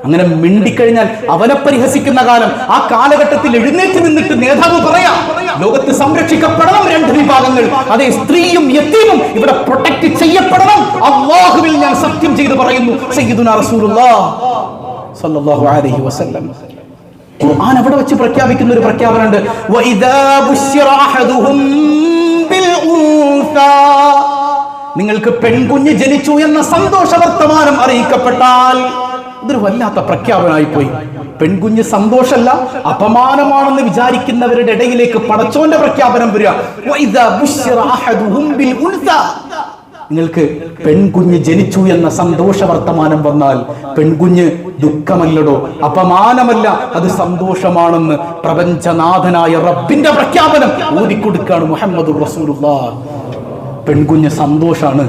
അങ്ങനെ മിണ്ടിക്കഴിഞ്ഞാൽ അവനെ പരിഹസിക്കുന്ന കാലം. ആ കാലഘട്ടത്തിൽ എഴുന്നേറ്റ് നിന്നിട്ട് നേതാവ് പറയാം ലോകത്ത് സംരക്ഷിക്കപ്പെടണം രണ്ട് വിഭാഗങ്ങൾ. അതെ സ്ത്രീയും യത്തീമും ഇവിടെ പ്രൊട്ടക്ട് ചെയ്യപ്പെടണം. അള്ളാഹുവിൽ ഞാൻ സത്യം ചെയ്ത് പറയുന്നു. സയ്യിദുന റസൂലുള്ളാഹ് അലൈഹി വസല്ലം. ഖുർആൻ അവിടെ വെച്ച് പ്രഖ്യാപിക്കുന്ന ഒരു പ്രഖ്യാപനമുണ്ട്. നിങ്ങൾക്ക് പെൺകുഞ്ഞ് ജനിച്ചു എന്ന സന്തോഷ വർത്തമാനം അറിയിക്കപ്പെട്ടാൽ ഇതൊരു വല്ലാത്ത പ്രഖ്യാപനമായി പോയി പെൺകുഞ്ഞ് സന്തോഷമല്ല അപമാനമാണെന്ന് വിചാരിക്കുന്നവരുടെ ഇടയിലേക്ക് പടച്ചോന്റെ പ്രഖ്യാപനം വരിക. നിങ്ങൾക്ക് പെൺകുഞ്ഞ് ജനിച്ചു എന്ന സന്തോഷ വർത്തമാനം വന്നാൽ പെൺകുഞ്ഞ് ദുഃഖമല്ലടോ അപമാനമല്ല അത് സന്തോഷമാണെന്ന് പ്രപഞ്ചനാഥനായ റബ്ബിന്റെ പ്രഖ്യാപനം ഊതിക്കൊടുക്കാണ് മുഹമ്മദ് പെൺകുഞ്ഞ് സന്തോഷാണ്.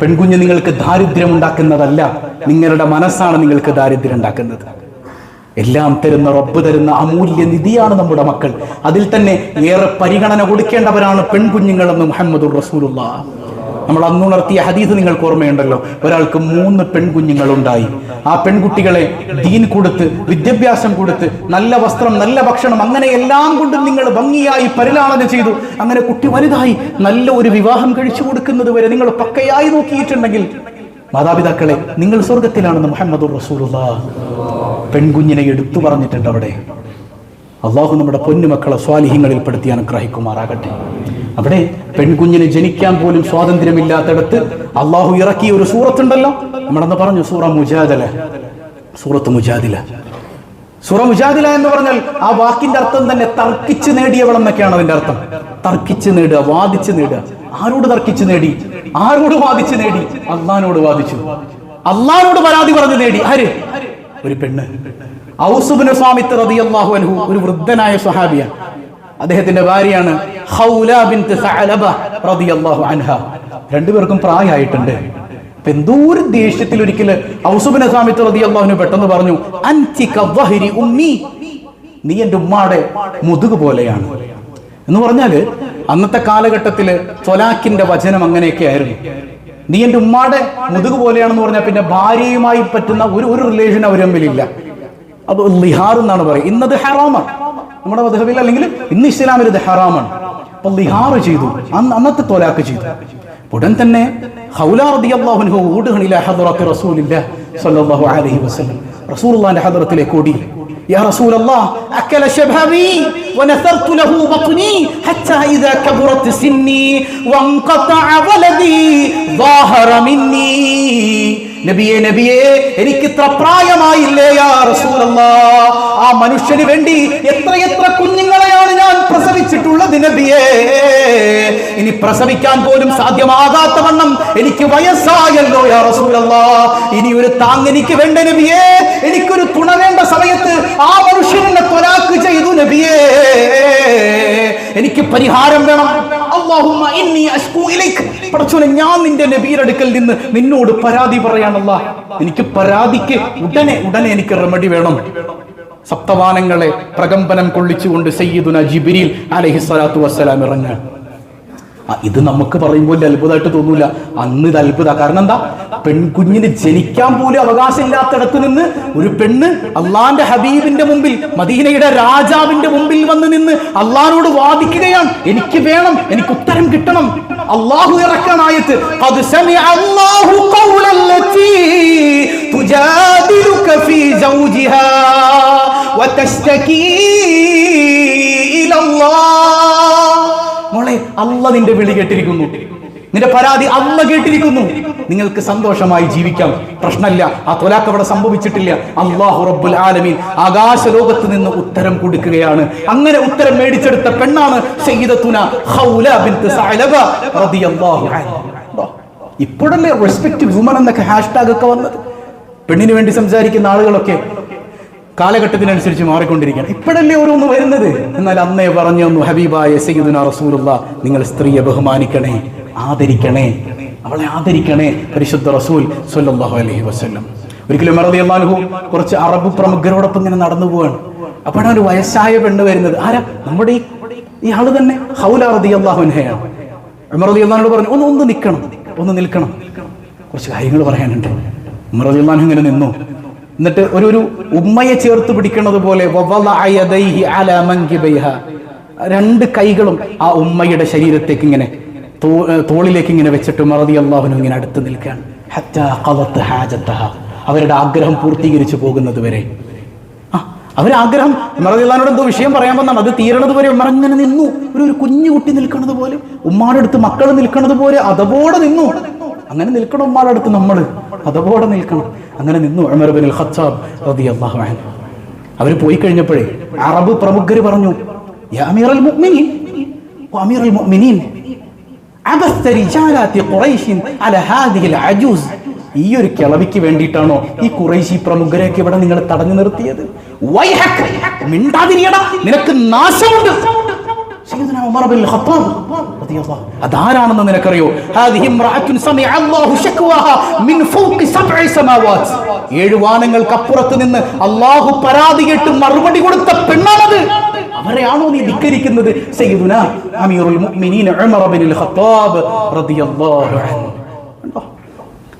പെൺകുഞ്ഞ് നിങ്ങൾക്ക് ദാരിദ്ര്യം ഉണ്ടാക്കുന്നതല്ല നിങ്ങളുടെ മനസ്സാണ് നിങ്ങൾക്ക് ദാരിദ്ര്യം ഉണ്ടാക്കുന്നത് എല്ലാം തരുന്ന റബ്ബ് തരുന്ന അമൂല്യ നിധിയാണ് നമ്മുടെ മക്കൾ. അതിൽ തന്നെ ഏറെ പരിഗണന കൊടുക്കേണ്ടവരാണ് പെൺകുഞ്ഞുങ്ങളെന്ന് മുഹമ്മദ് റസൂലുള്ള. നമ്മൾ അന്നുണർത്തിയ ഹദീസ് നിങ്ങൾക്ക് ഓർമ്മയുണ്ടല്ലോ. ഒരാൾക്ക് മൂന്ന് പെൺകുഞ്ഞുങ്ങൾ ഉണ്ടായി ആ പെൺകുട്ടികളെ ദീൻ കൊടുത്ത് വിദ്യാഭ്യാസം കൊടുത്ത് നല്ല വസ്ത്രം നല്ല ഭക്ഷണം അങ്ങനെ എല്ലാം കൊണ്ടും നിങ്ങൾ ഭംഗിയായി പരിലാളന ചെയ്തു. അങ്ങനെ കുട്ടി വലുതായി നല്ല ഒരു വിവാഹം കഴിച്ചു കൊടുക്കുന്നത് വരെ നിങ്ങൾ പക്കയായി നോക്കിയിട്ടുണ്ടെങ്കിൽ മാതാപിതാക്കളെ നിങ്ങൾ സ്വർഗത്തിലാണെന്ന് മുഹമ്മദ് പെൺകുഞ്ഞിനെ എടുത്തു പറഞ്ഞിട്ടുണ്ട് അവിടെ. അള്ളാഹു നമ്മുടെ പൊന്നുമക്കളെ സ്വാലിഹ്യങ്ങളിൽ പെടുത്തി അനുഗ്രഹിക്കുമാറാകട്ടെ. അവിടെ പെൺകുഞ്ഞിന് ജനിക്കാൻ പോലും സ്വാതന്ത്ര്യമില്ലാത്തടത്ത് അള്ളാഹു ഇറക്കിയ ഒരു സൂറത്തുണ്ടല്ലോ. നമ്മളന്ന് പറഞ്ഞു സൂറ മുജാദല. സൂറത്ത് മുജാദില. സൂറ മുജാദില എന്ന് പറഞ്ഞാൽ ആ വാക്കിന്റെ അർത്ഥം തന്നെ തർക്കിച്ച് നേടിയവൾ എന്നൊക്കെയാണ് അതിന്റെ അർത്ഥം. തർക്കിച്ച് നേടുക വാദിച്ച് നേടുക. ആരോട് തർക്കിച്ച് നേടി? ആരോട് വാദിച്ച് നേടി? അള്ളഹാനോട് വാദിച്ചു. അള്ളഹാനോട് പരാതി പറഞ്ഞു നേടി. ആര്? ഒരു പെണ്ണ്. ഔസുബിന് സ്വാമിത്ത് റളിയല്ലാഹു അൻഹു ഒരു വൃദ്ധനായ സ്വഹാബിയാണ്. അദ്ദേഹത്തിന്റെ ഭാര്യയാണ് രണ്ടുപേർക്കും പ്രായമായിട്ടുണ്ട്. അപ്പൊ എന്തോ ഒരു ദേഷ്യത്തിൽ ഒരിക്കൽ ഔസുബിന് സ്വാമിത്ത് റളിയല്ലാഹുവിന് പെട്ടെന്ന് പറഞ്ഞു ഉമ്മി. നീ എന്റെ ഉമ്മാടെ മുതുക് പോലെയാണ്. എന്ന് പറഞ്ഞാൽ അന്നത്തെ കാലഘട്ടത്തിൽ തൊലാക്കിന്റെ വചനം അങ്ങനെയൊക്കെ ആയിരുന്നു. നീ എന്റെ ഉമ്മാടെ മുതുക് പോലെയാണെന്ന് പറഞ്ഞാൽ പിന്നെ ഭാര്യയുമായി പറ്റുന്ന ഒരു ഒരു റിലേഷൻ അവർ അത് ലിഹാർ എന്നാണ് പറയുക. ഇന്നത് ഹറാമാണ്. നമ്മുടെ മധുഹബിൽ അല്ലെങ്കിൽ ഇന്ന് ഇസ്ലാമിൽ ഇത് ഹറാമാണ് അപ്പൊ ലിഹാർ ചെയ്തു അന്ന് അന്നത്തെ തൊലാക്ക് ചെയ്തു ഉടൻ തന്നെ ഹൗല റളിയല്ലാഹു അൻഹു ഊടുകണില ഹദ്റത്ത് റസൂലില്ല സ്വല്ലല്ലാഹു അലൈഹി വസല്ലം റസൂലുള്ളാഹിന്റെ ഹദ്റത്തിലേക്ക് ഓടി يا رسول الله أكل شبابي ونثرت له بطني حتى إذا كبرت سني وانقطع ولدي ظاهر مني നബിയെ നബിയെ എനിക്ക് ഇത്ര പ്രായമായില്ലേ ആ മനുഷ്യന് വേണ്ടി എത്ര എത്ര കുഞ്ഞുങ്ങളെയാണ് ഞാൻ പ്രസവിച്ചിട്ടുള്ളത് നബിയെ? ഇനി പ്രസവിക്കാൻ പോലും സാധ്യമാകാത്ത വണ്ണം എനിക്ക് വയസ്സായല്ലോ യാ റസൂലല്ലാ. ഇനി ഒരു താങ്ങനിക്ക് വേണ്ട നബിയെ. എനിക്കൊരു തുണ വേണ്ട സമയത്ത് ആ മനുഷ്യനെ തൊലാക്ക് ചെയ്തു നബിയെ. എനിക്ക് പരിഹാരം വേണം. അല്ലാഹുമ്മ ഇന്നി അഷ്കു ഇലൈക് പടച്ചോനെ ഞാൻ നിന്റെ നബിയുടെ അടുക്കൽ നിന്ന് നിന്നോട് പരാതി പറയാനല്ല. എനിക്ക് പരാതിക്ക് ഉടനെ ഉടനെ എനിക്ക് റെമഡി വേണം. സപ്തവാനങ്ങളെ പ്രകമ്പനം കൊള്ളിച്ചുകൊണ്ട് സയ്യിദുന ജിബിരിൽ അലൈഹി സ്വലാത്തു വസ്സലാം ഇറങ്ങാൻ. ആ, ഇത് നമുക്ക് പറയുമ്പോൾ അത്ഭുതമായിട്ട് തോന്നൂല. അന്ന് ഇത് അത്ഭുത കാരണം എന്താ? പെൺകുഞ്ഞിന് ജനിക്കാൻ പോലും അവകാശമില്ലാത്തിടത്ത് നിന്ന് ഒരു പെണ്ണ് അള്ളാന്റെ ഹബീബിന്റെ മുമ്പിൽ മദീനയുടെ രാജാവിന്റെ മുമ്പിൽ വന്ന് നിന്ന് അള്ളാനോട് വാദിക്കുകയാണ്. എനിക്ക് വേണം എനിക്ക് ഉത്തരം കിട്ടണം. അള്ളാഹു വതസ്തകീ ഇലല്ലാഹ് മോളെ അല്ല നിന്റെ വിളി കേട്ടിരിക്കുന്നു. നിന്റെ പരാതി അല്ല കേട്ടിരിക്കുന്നു. നിങ്ങൾക്ക് സന്തോഷമായി ജീവിക്കാം. പ്രശ്നമില്ല. ആ തൊലാക്ക് അവിടെ സംഭവിച്ചിട്ടില്ല. അള്ളാഹു റബ്ബുൽ ആലമീൻ ആകാശ ലോകത്ത് നിന്ന് ഉത്തരം കൊടുക്കുകയാണ്. അങ്ങനെ ഉത്തരം മേടിച്ചെടുത്ത പെണ്ണാണ് ഇപ്പോഴല്ലേ റെസ്പെക്ട് വുമൺ എന്നൊക്കെ ഹാഷ്ടാഗ് ഒക്കെ വന്നത്. പെണ്ണിന് വേണ്ടി സംസാരിക്കുന്ന ആളുകളൊക്കെ കാലഘട്ടത്തിനനുസരിച്ച് മാറിക്കൊണ്ടിരിക്കുകയാണ്. ഇപ്പോഴല്ലേ ഓരോന്ന് വരുന്നത്? എന്നാൽ അന്നേ പറഞ്ഞു തന്നു ഹബീബായ സയ്യിദുന റസൂലുള്ള നിങ്ങൾ സ്ത്രീയെ ബഹുമാനിക്കണേ ആദരിക്കണേ അവളെ ആദരിക്കണേ പരിശുദ്ധ റസൂൽ സല്ലല്ലാഹു അലൈഹി വസല്ലം. ഒരിക്കലും മറതി അള്ളാഹു കുറച്ച് അറബ് പ്രമുഖരോടൊപ്പം ഇങ്ങനെ നടന്നു പോവാണ്. അപ്പോഴാണ് ഒരു വയസ്സായ പെണ്ണ് വരുന്നത്. ആരാ? നമ്മുടെ ഈ ഈ ആൾ തന്നെ ഹൗല റതി അള്ളാഹുൻഹയാണ് ഉമറതി അള്ളഹാനോട് പറഞ്ഞു ഒന്ന് ഒന്ന് നിൽക്കണം ഒന്ന് നിൽക്കണം. കുറച്ച് കാര്യങ്ങൾ പറയാനുണ്ട്. ഉമറതി അള്ളഹാൻ ഇങ്ങനെ നിന്നു. എന്നിട്ട് ഒരു ഒരു ഉമ്മയെ ചേർത്ത് പിടിക്കുന്നത് പോലെ. രണ്ട് കൈകളും ആ ഉമ്മയുടെ ശരീരത്തേക്ക് ഇങ്ങനെ തോളിലേക്ക് ഇങ്ങനെ വെച്ചിട്ട് മറതി അള്ളാഹുനും ഇങ്ങനെ അടുത്ത് നിൽക്കാൻ. അവരുടെ ആഗ്രഹം പൂർത്തീകരിച്ചു പോകുന്നത് വരെ. ആഗ്രഹം മറദിള്ളാനോട് എന്തോ വിഷയം പറയാൻ വന്നാണ്. അത് തീരണത് വരെ ഉമ്മർ അങ്ങനെ നിന്നു. ഒരു ഒരു കുഞ്ഞു കുട്ടി നിൽക്കണത് പോലെ ഉമ്മാടെ അടുത്ത് മക്കൾ നിൽക്കണത് പോലെ അതപോടെ നിന്നു. അങ്ങനെ നിൽക്കണം ഉമ്മാടെ അടുത്ത് നമ്മൾ അതപോടെ നിൽക്കണം. അങ്ങനെ നിന്നു അമർബിൻ ഖത്താബ് റളിയല്ലാഹു അൻഹു. അവർ പോയി കഴിഞ്ഞപ്പോഴേ അറബ് പ്രമുഖർ പറഞ്ഞു മുഅ്മിനീൻ മുഅ്മിനീൻ അബസ്ത അല അജൂസ്. ഈ ഒരു കിളവിക്ക് വേണ്ടിയിട്ടാണോ ഈ കുറേശി പ്രമുഖരെയൊക്കെ ഇവിടെ നിങ്ങൾ തടഞ്ഞു നിർത്തിയത്? മിണ്ടാതിരിയടാ നിനക്ക് നാശമുണ്ട്. ഉമർ ബിൻ ഖത്താബ് റളിയല്ലാഹു അതാരാണെന്ന് നിനക്കറിയോ? ഹാദിഹി അല്ലാഹു മിൻ ഫൗഖി സബ്ഇ സമാവാത്ത്. ഏഴ് വാനങ്ങൾക്കപ്പുറത്ത് നിന്ന് അള്ളാഹു പരാതി കേട്ട് മറുപടി കൊടുത്ത പെണ്ണാണത്. അവരെയാണോ നീ ധിക്കരിക്കുന്നത്? അമീറുൽ മുഅ്മിനീൻ ഉമർ ബിൻ ഖത്താബ് റളിയല്ലാഹു അൻഹു.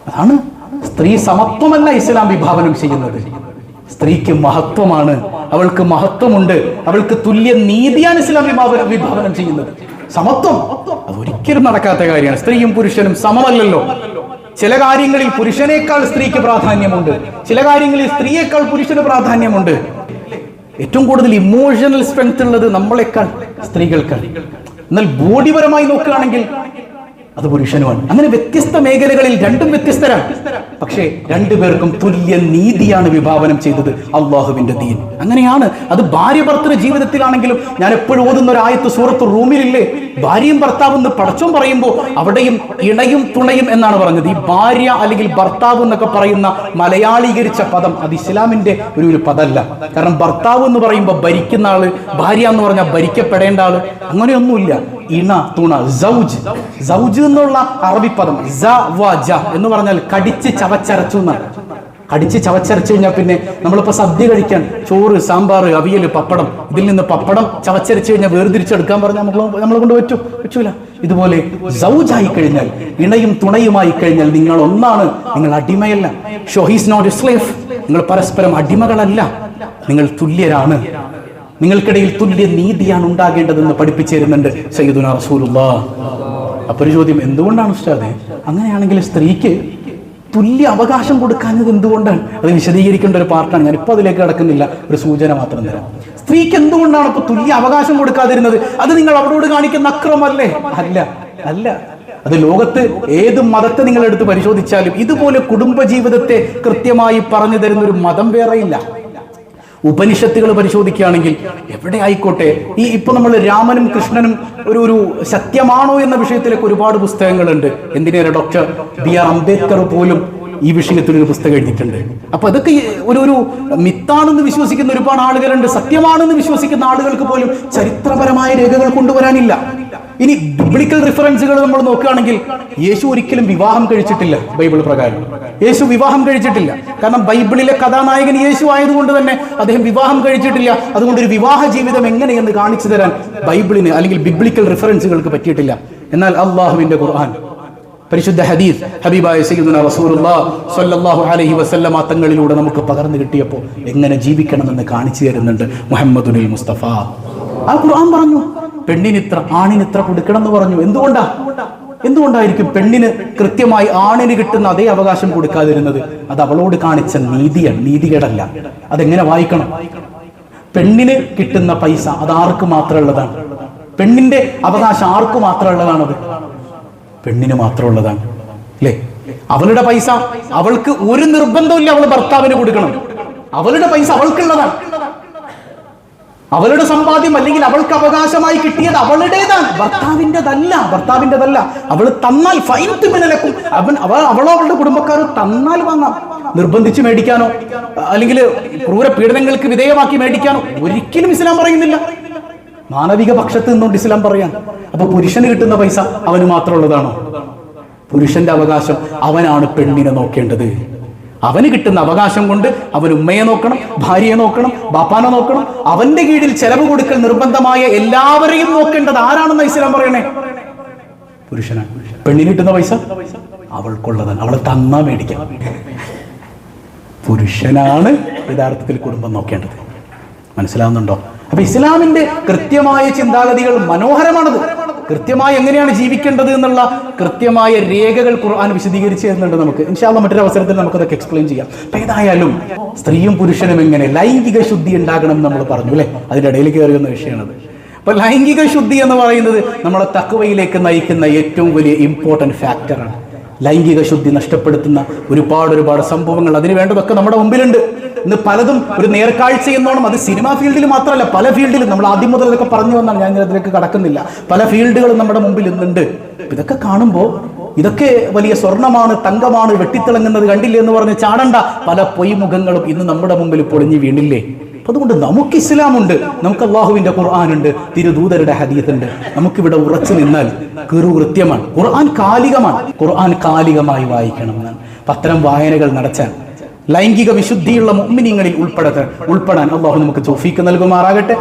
അതാണ് സ്ത്രീ സമത്വമല്ല ഇസ്ലാം വിഭാവനം ചെയ്യുന്നത്. സ്ത്രീക്ക് മഹത്വമാണ് അവൾക്ക് മഹത്വമുണ്ട്. അവൾക്ക് തുല്യ നീതിയാണ് ഇസ്ലാം വിഭാവനം വിഭാവനം ചെയ്യുന്നത്. സമത്വം അതൊരിക്കലും നടക്കാത്ത കാര്യമാണ്. സ്ത്രീയും പുരുഷനും സമമല്ലല്ലോ. ചില കാര്യങ്ങളിൽ പുരുഷനേക്കാൾ സ്ത്രീക്ക് പ്രാധാന്യമുണ്ട്. ചില കാര്യങ്ങളിൽ സ്ത്രീയേക്കാൾ പുരുഷന് പ്രാധാന്യമുണ്ട്. ഏറ്റവും കൂടുതൽ ഇമോഷണൽ സ്ട്രെങ്ത് ഉള്ളത് നമ്മളെക്കാൾ സ്ത്രീകൾക്കാണ്. എന്നാൽ ബോഡിപരമായി നോക്കുകയാണെങ്കിൽ അത് പുരുഷനുമാണ്. അങ്ങനെ വ്യത്യസ്ത മേഖലകളിൽ രണ്ടും വ്യത്യസ്തരാണ്. പക്ഷേ രണ്ടുപേർക്കും തുല്യ നീതിയാണ് വിഭാവനം ചെയ്തത് അള്ളാഹുവിന്റെ ദീൻ. അങ്ങനെയാണ് അത് ഭാര്യ ഭർത്തൃ ജീവിതത്തിലാണെങ്കിലും ഞാൻ എപ്പോഴും ഓതുന്ന ഒരു ആയത്ത് സൂറത്ത് റൂമിലില്ലേ? ഭാര്യയും ഭർത്താവും എന്ന് പടച്ചും പറയുമ്പോൾ അവിടെയും ഇണയും തുണയും എന്നാണ് പറഞ്ഞത്. ഈ ഭാര്യ അല്ലെങ്കിൽ ഭർത്താവ് എന്നൊക്കെ പറയുന്ന മലയാളീകരിച്ച പദം അത് ഇസ്ലാമിന്റെ ഒരു ഒരു പദമല്ല. കാരണം ഭർത്താവ് എന്ന് പറയുമ്പോൾ ഭരിക്കുന്ന ആൾ ഭാര്യ എന്ന് പറഞ്ഞാൽ ഭരിക്കപ്പെടേണ്ട ആൾ അങ്ങനെയൊന്നുമില്ല. ഇണ തുണ സൗജ്. സൗജ് എന്നുള്ള അറബി പദം. എന്ന് പറഞ്ഞാൽ കടിച്ച് ചവച്ചരച്ചു എന്നാണ്. കടിച്ച് ചവച്ചരച്ചു കഴിഞ്ഞാൽ പിന്നെ നമ്മളിപ്പോ സദ്യ കഴിക്കാൻ ചോറ് സാമ്പാർ അവിയൽ പപ്പടം ഇതിൽ നിന്ന് പപ്പടം ചവച്ചരച്ചു കഴിഞ്ഞാൽ വേർതിരിച്ചെടുക്കാൻ പറഞ്ഞാൽ നമ്മൾ നമ്മളെ കൊണ്ട് പറ്റും. പറ്റൂല. ഇതുപോലെ സൗജായി കഴിഞ്ഞാൽ ഇണയും തുണയുമായി കഴിഞ്ഞാൽ നിങ്ങൾ ഒന്നാണ്. നിങ്ങൾ അടിമയല്ല. ഷോ ഹീസ് നോട്ട് സ്ലേഫ് നിങ്ങൾ പരസ്പരം അടിമകളല്ല. നിങ്ങൾ തുല്യരാണ്. നിങ്ങൾക്കിടയിൽ തുല്യ നീതിയാണ് ഉണ്ടാകേണ്ടതെന്ന് പഠിപ്പിച്ചു തരുന്നുണ്ട് സയ്യിദുന റസൂലുള്ള. അപ്പൊ ഒരു ചോദ്യം എന്തുകൊണ്ടാണ് ഉസ്താദെ? അങ്ങനെയാണെങ്കിൽ സ്ത്രീക്ക് തുല്യ അവകാശം കൊടുക്കാഞ്ഞത് എന്തുകൊണ്ടാണ്? അത് വിശദീകരിക്കേണ്ട ഒരു പാർട്ടാണ്. ഞാൻ ഇപ്പൊ അതിലേക്ക് കിടക്കുന്നില്ല. ഒരു സൂചന മാത്രം തരാം. സ്ത്രീക്ക് എന്തുകൊണ്ടാണ് ഇപ്പൊ തുല്യ അവകാശം കൊടുക്കാതിരുന്നത്? അത് നിങ്ങൾ അവരോട് കാണിക്കുന്ന അക്രമല്ലേ? അല്ല അല്ല. അത് ലോകത്ത് ഏത് മതത്തെ നിങ്ങൾ എടുത്ത് പരിശോധിച്ചാലും ഇതുപോലെ കുടുംബജീവിതത്തെ കൃത്യമായി പറഞ്ഞു തരുന്ന ഒരു മതം വേറെയില്ല. ഉപനിഷത്തുകൾ പരിശോധിക്കുകയാണെങ്കിൽ എവിടെ ആയിക്കോട്ടെ? ഈ ഇപ്പൊ നമ്മൾ രാമനും കൃഷ്ണനും ഒരു ഒരു സത്യമാണോ എന്ന വിഷയത്തിലേക്ക് ഒരുപാട് പുസ്തകങ്ങളുണ്ട്. എന്തിനേറെ ഡോക്ടർ ബി ആർ അംബേദ്കർ പോലും ഈ വിഷയത്തിൽ ഒരു പുസ്തകം എഴുതിയിട്ടുണ്ട്. അപ്പൊ അതൊക്കെ ഒരു ഒരു മിത്താണെന്ന് വിശ്വസിക്കുന്ന ഒരുപാട് ആളുകളുണ്ട്. സത്യമാണെന്ന് വിശ്വസിക്കുന്ന ആളുകൾക്ക് പോലും ചരിത്രപരമായ രേഖകൾ കൊണ്ടുവരാനില്ല. ഇനി ബിബ്ലിക്കൽ റിഫറൻസുകൾ നമ്മൾ നോക്കുകയാണെങ്കിൽ യേശു ഒരിക്കലും വിവാഹം കഴിച്ചിട്ടില്ല ബൈബിൾ പ്രകാരം. യേശു വിവാഹം കഴിച്ചിട്ടില്ല. കാരണം ബൈബിളിലെ കഥാനായകൻ യേശു ആയതുകൊണ്ട് തന്നെ അദ്ദേഹം വിവാഹം കഴിച്ചിട്ടില്ല. അതുകൊണ്ട് ഒരു വിവാഹ ജീവിതം എങ്ങനെയെന്ന് കാണിച്ചു തരാൻ ബൈബിളിന് അല്ലെങ്കിൽ ബിബ്ലിക്കൽ റിഫറൻസുകൾക്ക് പറ്റിയിട്ടില്ല. എന്നാൽ അള്ളാഹുവിന്റെ ഖുർആൻ പരിശുദ്ധ ഹദീസ് ഹബീബായ സയ്യിദുന റസൂലുള്ളാഹ് സ്വല്ലല്ലാഹു അലൈഹി വസല്ലമ നമുക്ക് പകർന്നു കിട്ടിയപ്പോൾ എങ്ങനെ ജീവിക്കണമെന്ന് കാണിച്ചു തരുന്നുണ്ട് മുഹമ്മദുൽ മുസ്തഫ. ആ ഖുർആൻ പറഞ്ഞു പെണ്ണിനിത്ര ആണിനിത്ര കൊടുക്കണം എന്ന് പറഞ്ഞു. എന്തുകൊണ്ടാ? എന്തുകൊണ്ടായിരിക്കും പെണ്ണിന് കൃത്യമായി ആണിന് കിട്ടുന്ന അതേ അവകാശം കൊടുക്കാതിരുന്നത്? അത് അവളോട് കാണിച്ച നീതിയാണ് നീതികേടല്ല. അതെങ്ങനെ വായിക്കണം? പെണ്ണിന് കിട്ടുന്ന പൈസ അത് ആർക്ക് മാത്രമുള്ളതാണ്? പെണ്ണിന്റെ അവകാശം ആർക്ക് മാത്രമുള്ളതാണത്? പെണ്ണിന് മാത്രമുള്ളതാണ്. അല്ലേ? അവളുടെ പൈസ അവൾക്ക് ഒരു നിർബന്ധമില്ല അവൾ ഭർത്താവിന് കൊടുക്കണം. അവളുടെ പൈസ അവൾക്കുള്ളതാണ്. അവളുടെ സമ്പാദ്യം അല്ലെങ്കിൽ അവൾക്ക് അവകാശമായി കിട്ടിയത് അവളുടേതാണ്. ഭർത്താവിന്റെതല്ല ഭർത്താവിന്റെതല്ല. അവൾ തന്നാൽ ഫൈൻ തിമിനലക്കും അവൻ അവൾ അവളോ അവളുടെ കുടുംബക്കാർ തന്നാൽ വാങ്ങാം. നിർബന്ധിച്ച് മേടിക്കാനോ അല്ലെങ്കിൽ ക്രൂര പീഡനങ്ങൾക്ക് വിധേയമാക്കി മേടിക്കാനോ ഒരിക്കലും ഇസ്ലാം പറയുന്നില്ല. മാനവിക പക്ഷത്ത് നിന്നുകൊണ്ട് ഇസ്ലാം പറയാൻ. അപ്പൊ പുരുഷന് കിട്ടുന്ന പൈസ അവന് മാത്രമുള്ളതാണോ? പുരുഷന്റെ അവകാശം അവനാണ് പെണ്ണിനെ നോക്കേണ്ടത്. അവന് കിട്ടുന്ന അവകാശം കൊണ്ട് അവൻ ഉമ്മയെ നോക്കണം ഭാര്യയെ നോക്കണം ബാപ്പാനെ നോക്കണം. അവന്റെ കീഴിൽ ചെലവ് കൊടുക്കൽ നിർബന്ധമായ എല്ലാവരെയും നോക്കേണ്ടത് ആരാണെന്ന് ഇസ്ലാം പറയണേ? പുരുഷനാണ്. പെണ്ണിന് കിട്ടുന്ന പൈസ അവൾക്കുള്ളതാണ്. അവളെ തന്നാ മേടിക്കാം. പുരുഷനാണ് യഥാർത്ഥത്തിൽ കുടുംബം നോക്കേണ്ടത്. മനസ്സിലാവുന്നുണ്ടോ? അപ്പൊ ഇസ്ലാമിന്റെ കൃത്യമായ ചിന്താഗതികൾ മനോഹരമാണത്. കൃത്യമായി എങ്ങനെയാണ് ജീവിക്കേണ്ടത് എന്നുള്ള കൃത്യമായ രേഖകൾ ഖുർആൻ വിശദീകരിച്ച് തരുന്നുണ്ട് നമുക്ക്. ഇൻഷാല്ല മറ്റൊരു അവസരത്തിൽ നമുക്കതൊക്കെ എക്സ്പ്ലെയിൻ ചെയ്യാം. അപ്പൊ ഏതായാലും സ്ത്രീയും പുരുഷനും എങ്ങനെ ലൈംഗിക ശുദ്ധി ഉണ്ടാകണം നമ്മൾ പറഞ്ഞു അല്ലെ? അതിന്റെ ഇടയിൽ കയറിയുന്ന വിഷയമാണത്. അപ്പൊ ലൈംഗിക ശുദ്ധി എന്ന് പറയുന്നത് നമ്മളെ തക്കവയിലേക്ക് നയിക്കുന്ന ഏറ്റവും വലിയ ഇമ്പോർട്ടന്റ് ഫാക്ടറാണ് ലൈംഗിക ശുദ്ധി നഷ്ടപ്പെടുത്തുന്ന ഒരുപാട് ഒരുപാട് സംഭവങ്ങൾ അതിന് വേണ്ടതൊക്കെ നമ്മുടെ മുമ്പിലുണ്ട്. ഇന്ന് പലതും ഒരു നേർക്കാഴ്ച എന്നോണം അത് സിനിമാ ഫീൽഡിൽ മാത്രമല്ല പല ഫീൽഡിലും നമ്മൾ ആദ്യം മുതൽ ഇതൊക്കെ പറഞ്ഞു വന്നാണ്. ഞാൻ ഇതിലേക്ക് കടക്കുന്നില്ല. പല ഫീൽഡുകളും നമ്മുടെ മുമ്പിൽ ഇന്നുണ്ട്. ഇതൊക്കെ കാണുമ്പോൾ ഇതൊക്കെ വലിയ സ്വർണമാണ് തങ്കമാണ് വെട്ടിത്തിളങ്ങുന്നത് കണ്ടില്ലേ എന്ന് പറഞ്ഞ് ചാടണ്ട പല പൊയ്മുഖങ്ങളും ഇന്ന് നമ്മുടെ മുമ്പിൽ പൊളിഞ്ഞു വീണില്ലേ? അതുകൊണ്ട് നമുക്ക് ഇസ്ലാമുണ്ട് നമുക്ക് അള്ളാഹുവിന്റെ ഖുർആാനുണ്ട് തിരുദൂതരുടെ ഹദീത്തുണ്ട്. നമുക്കിവിടെ ഉറച്ചു നിന്നാൽ കെറു കൃത്യമാണ്. ഖുർആൻ കാലികമാണ്. ഖുർആൻ കാലികമായി വായിക്കണം എന്നാണ് പത്രം വായനകൾ നടച്ചാൽ ലൈംഗിക വിശുദ്ധിയുള്ള മുഅ്മിനീങ്ങളിൽ ഉൾപ്പെടത്തെ ഉൾപ്പെടാൻ അള്ളാഹു നമുക്ക് ചോഫീക്ക് നൽകുമാറാകട്ടെ.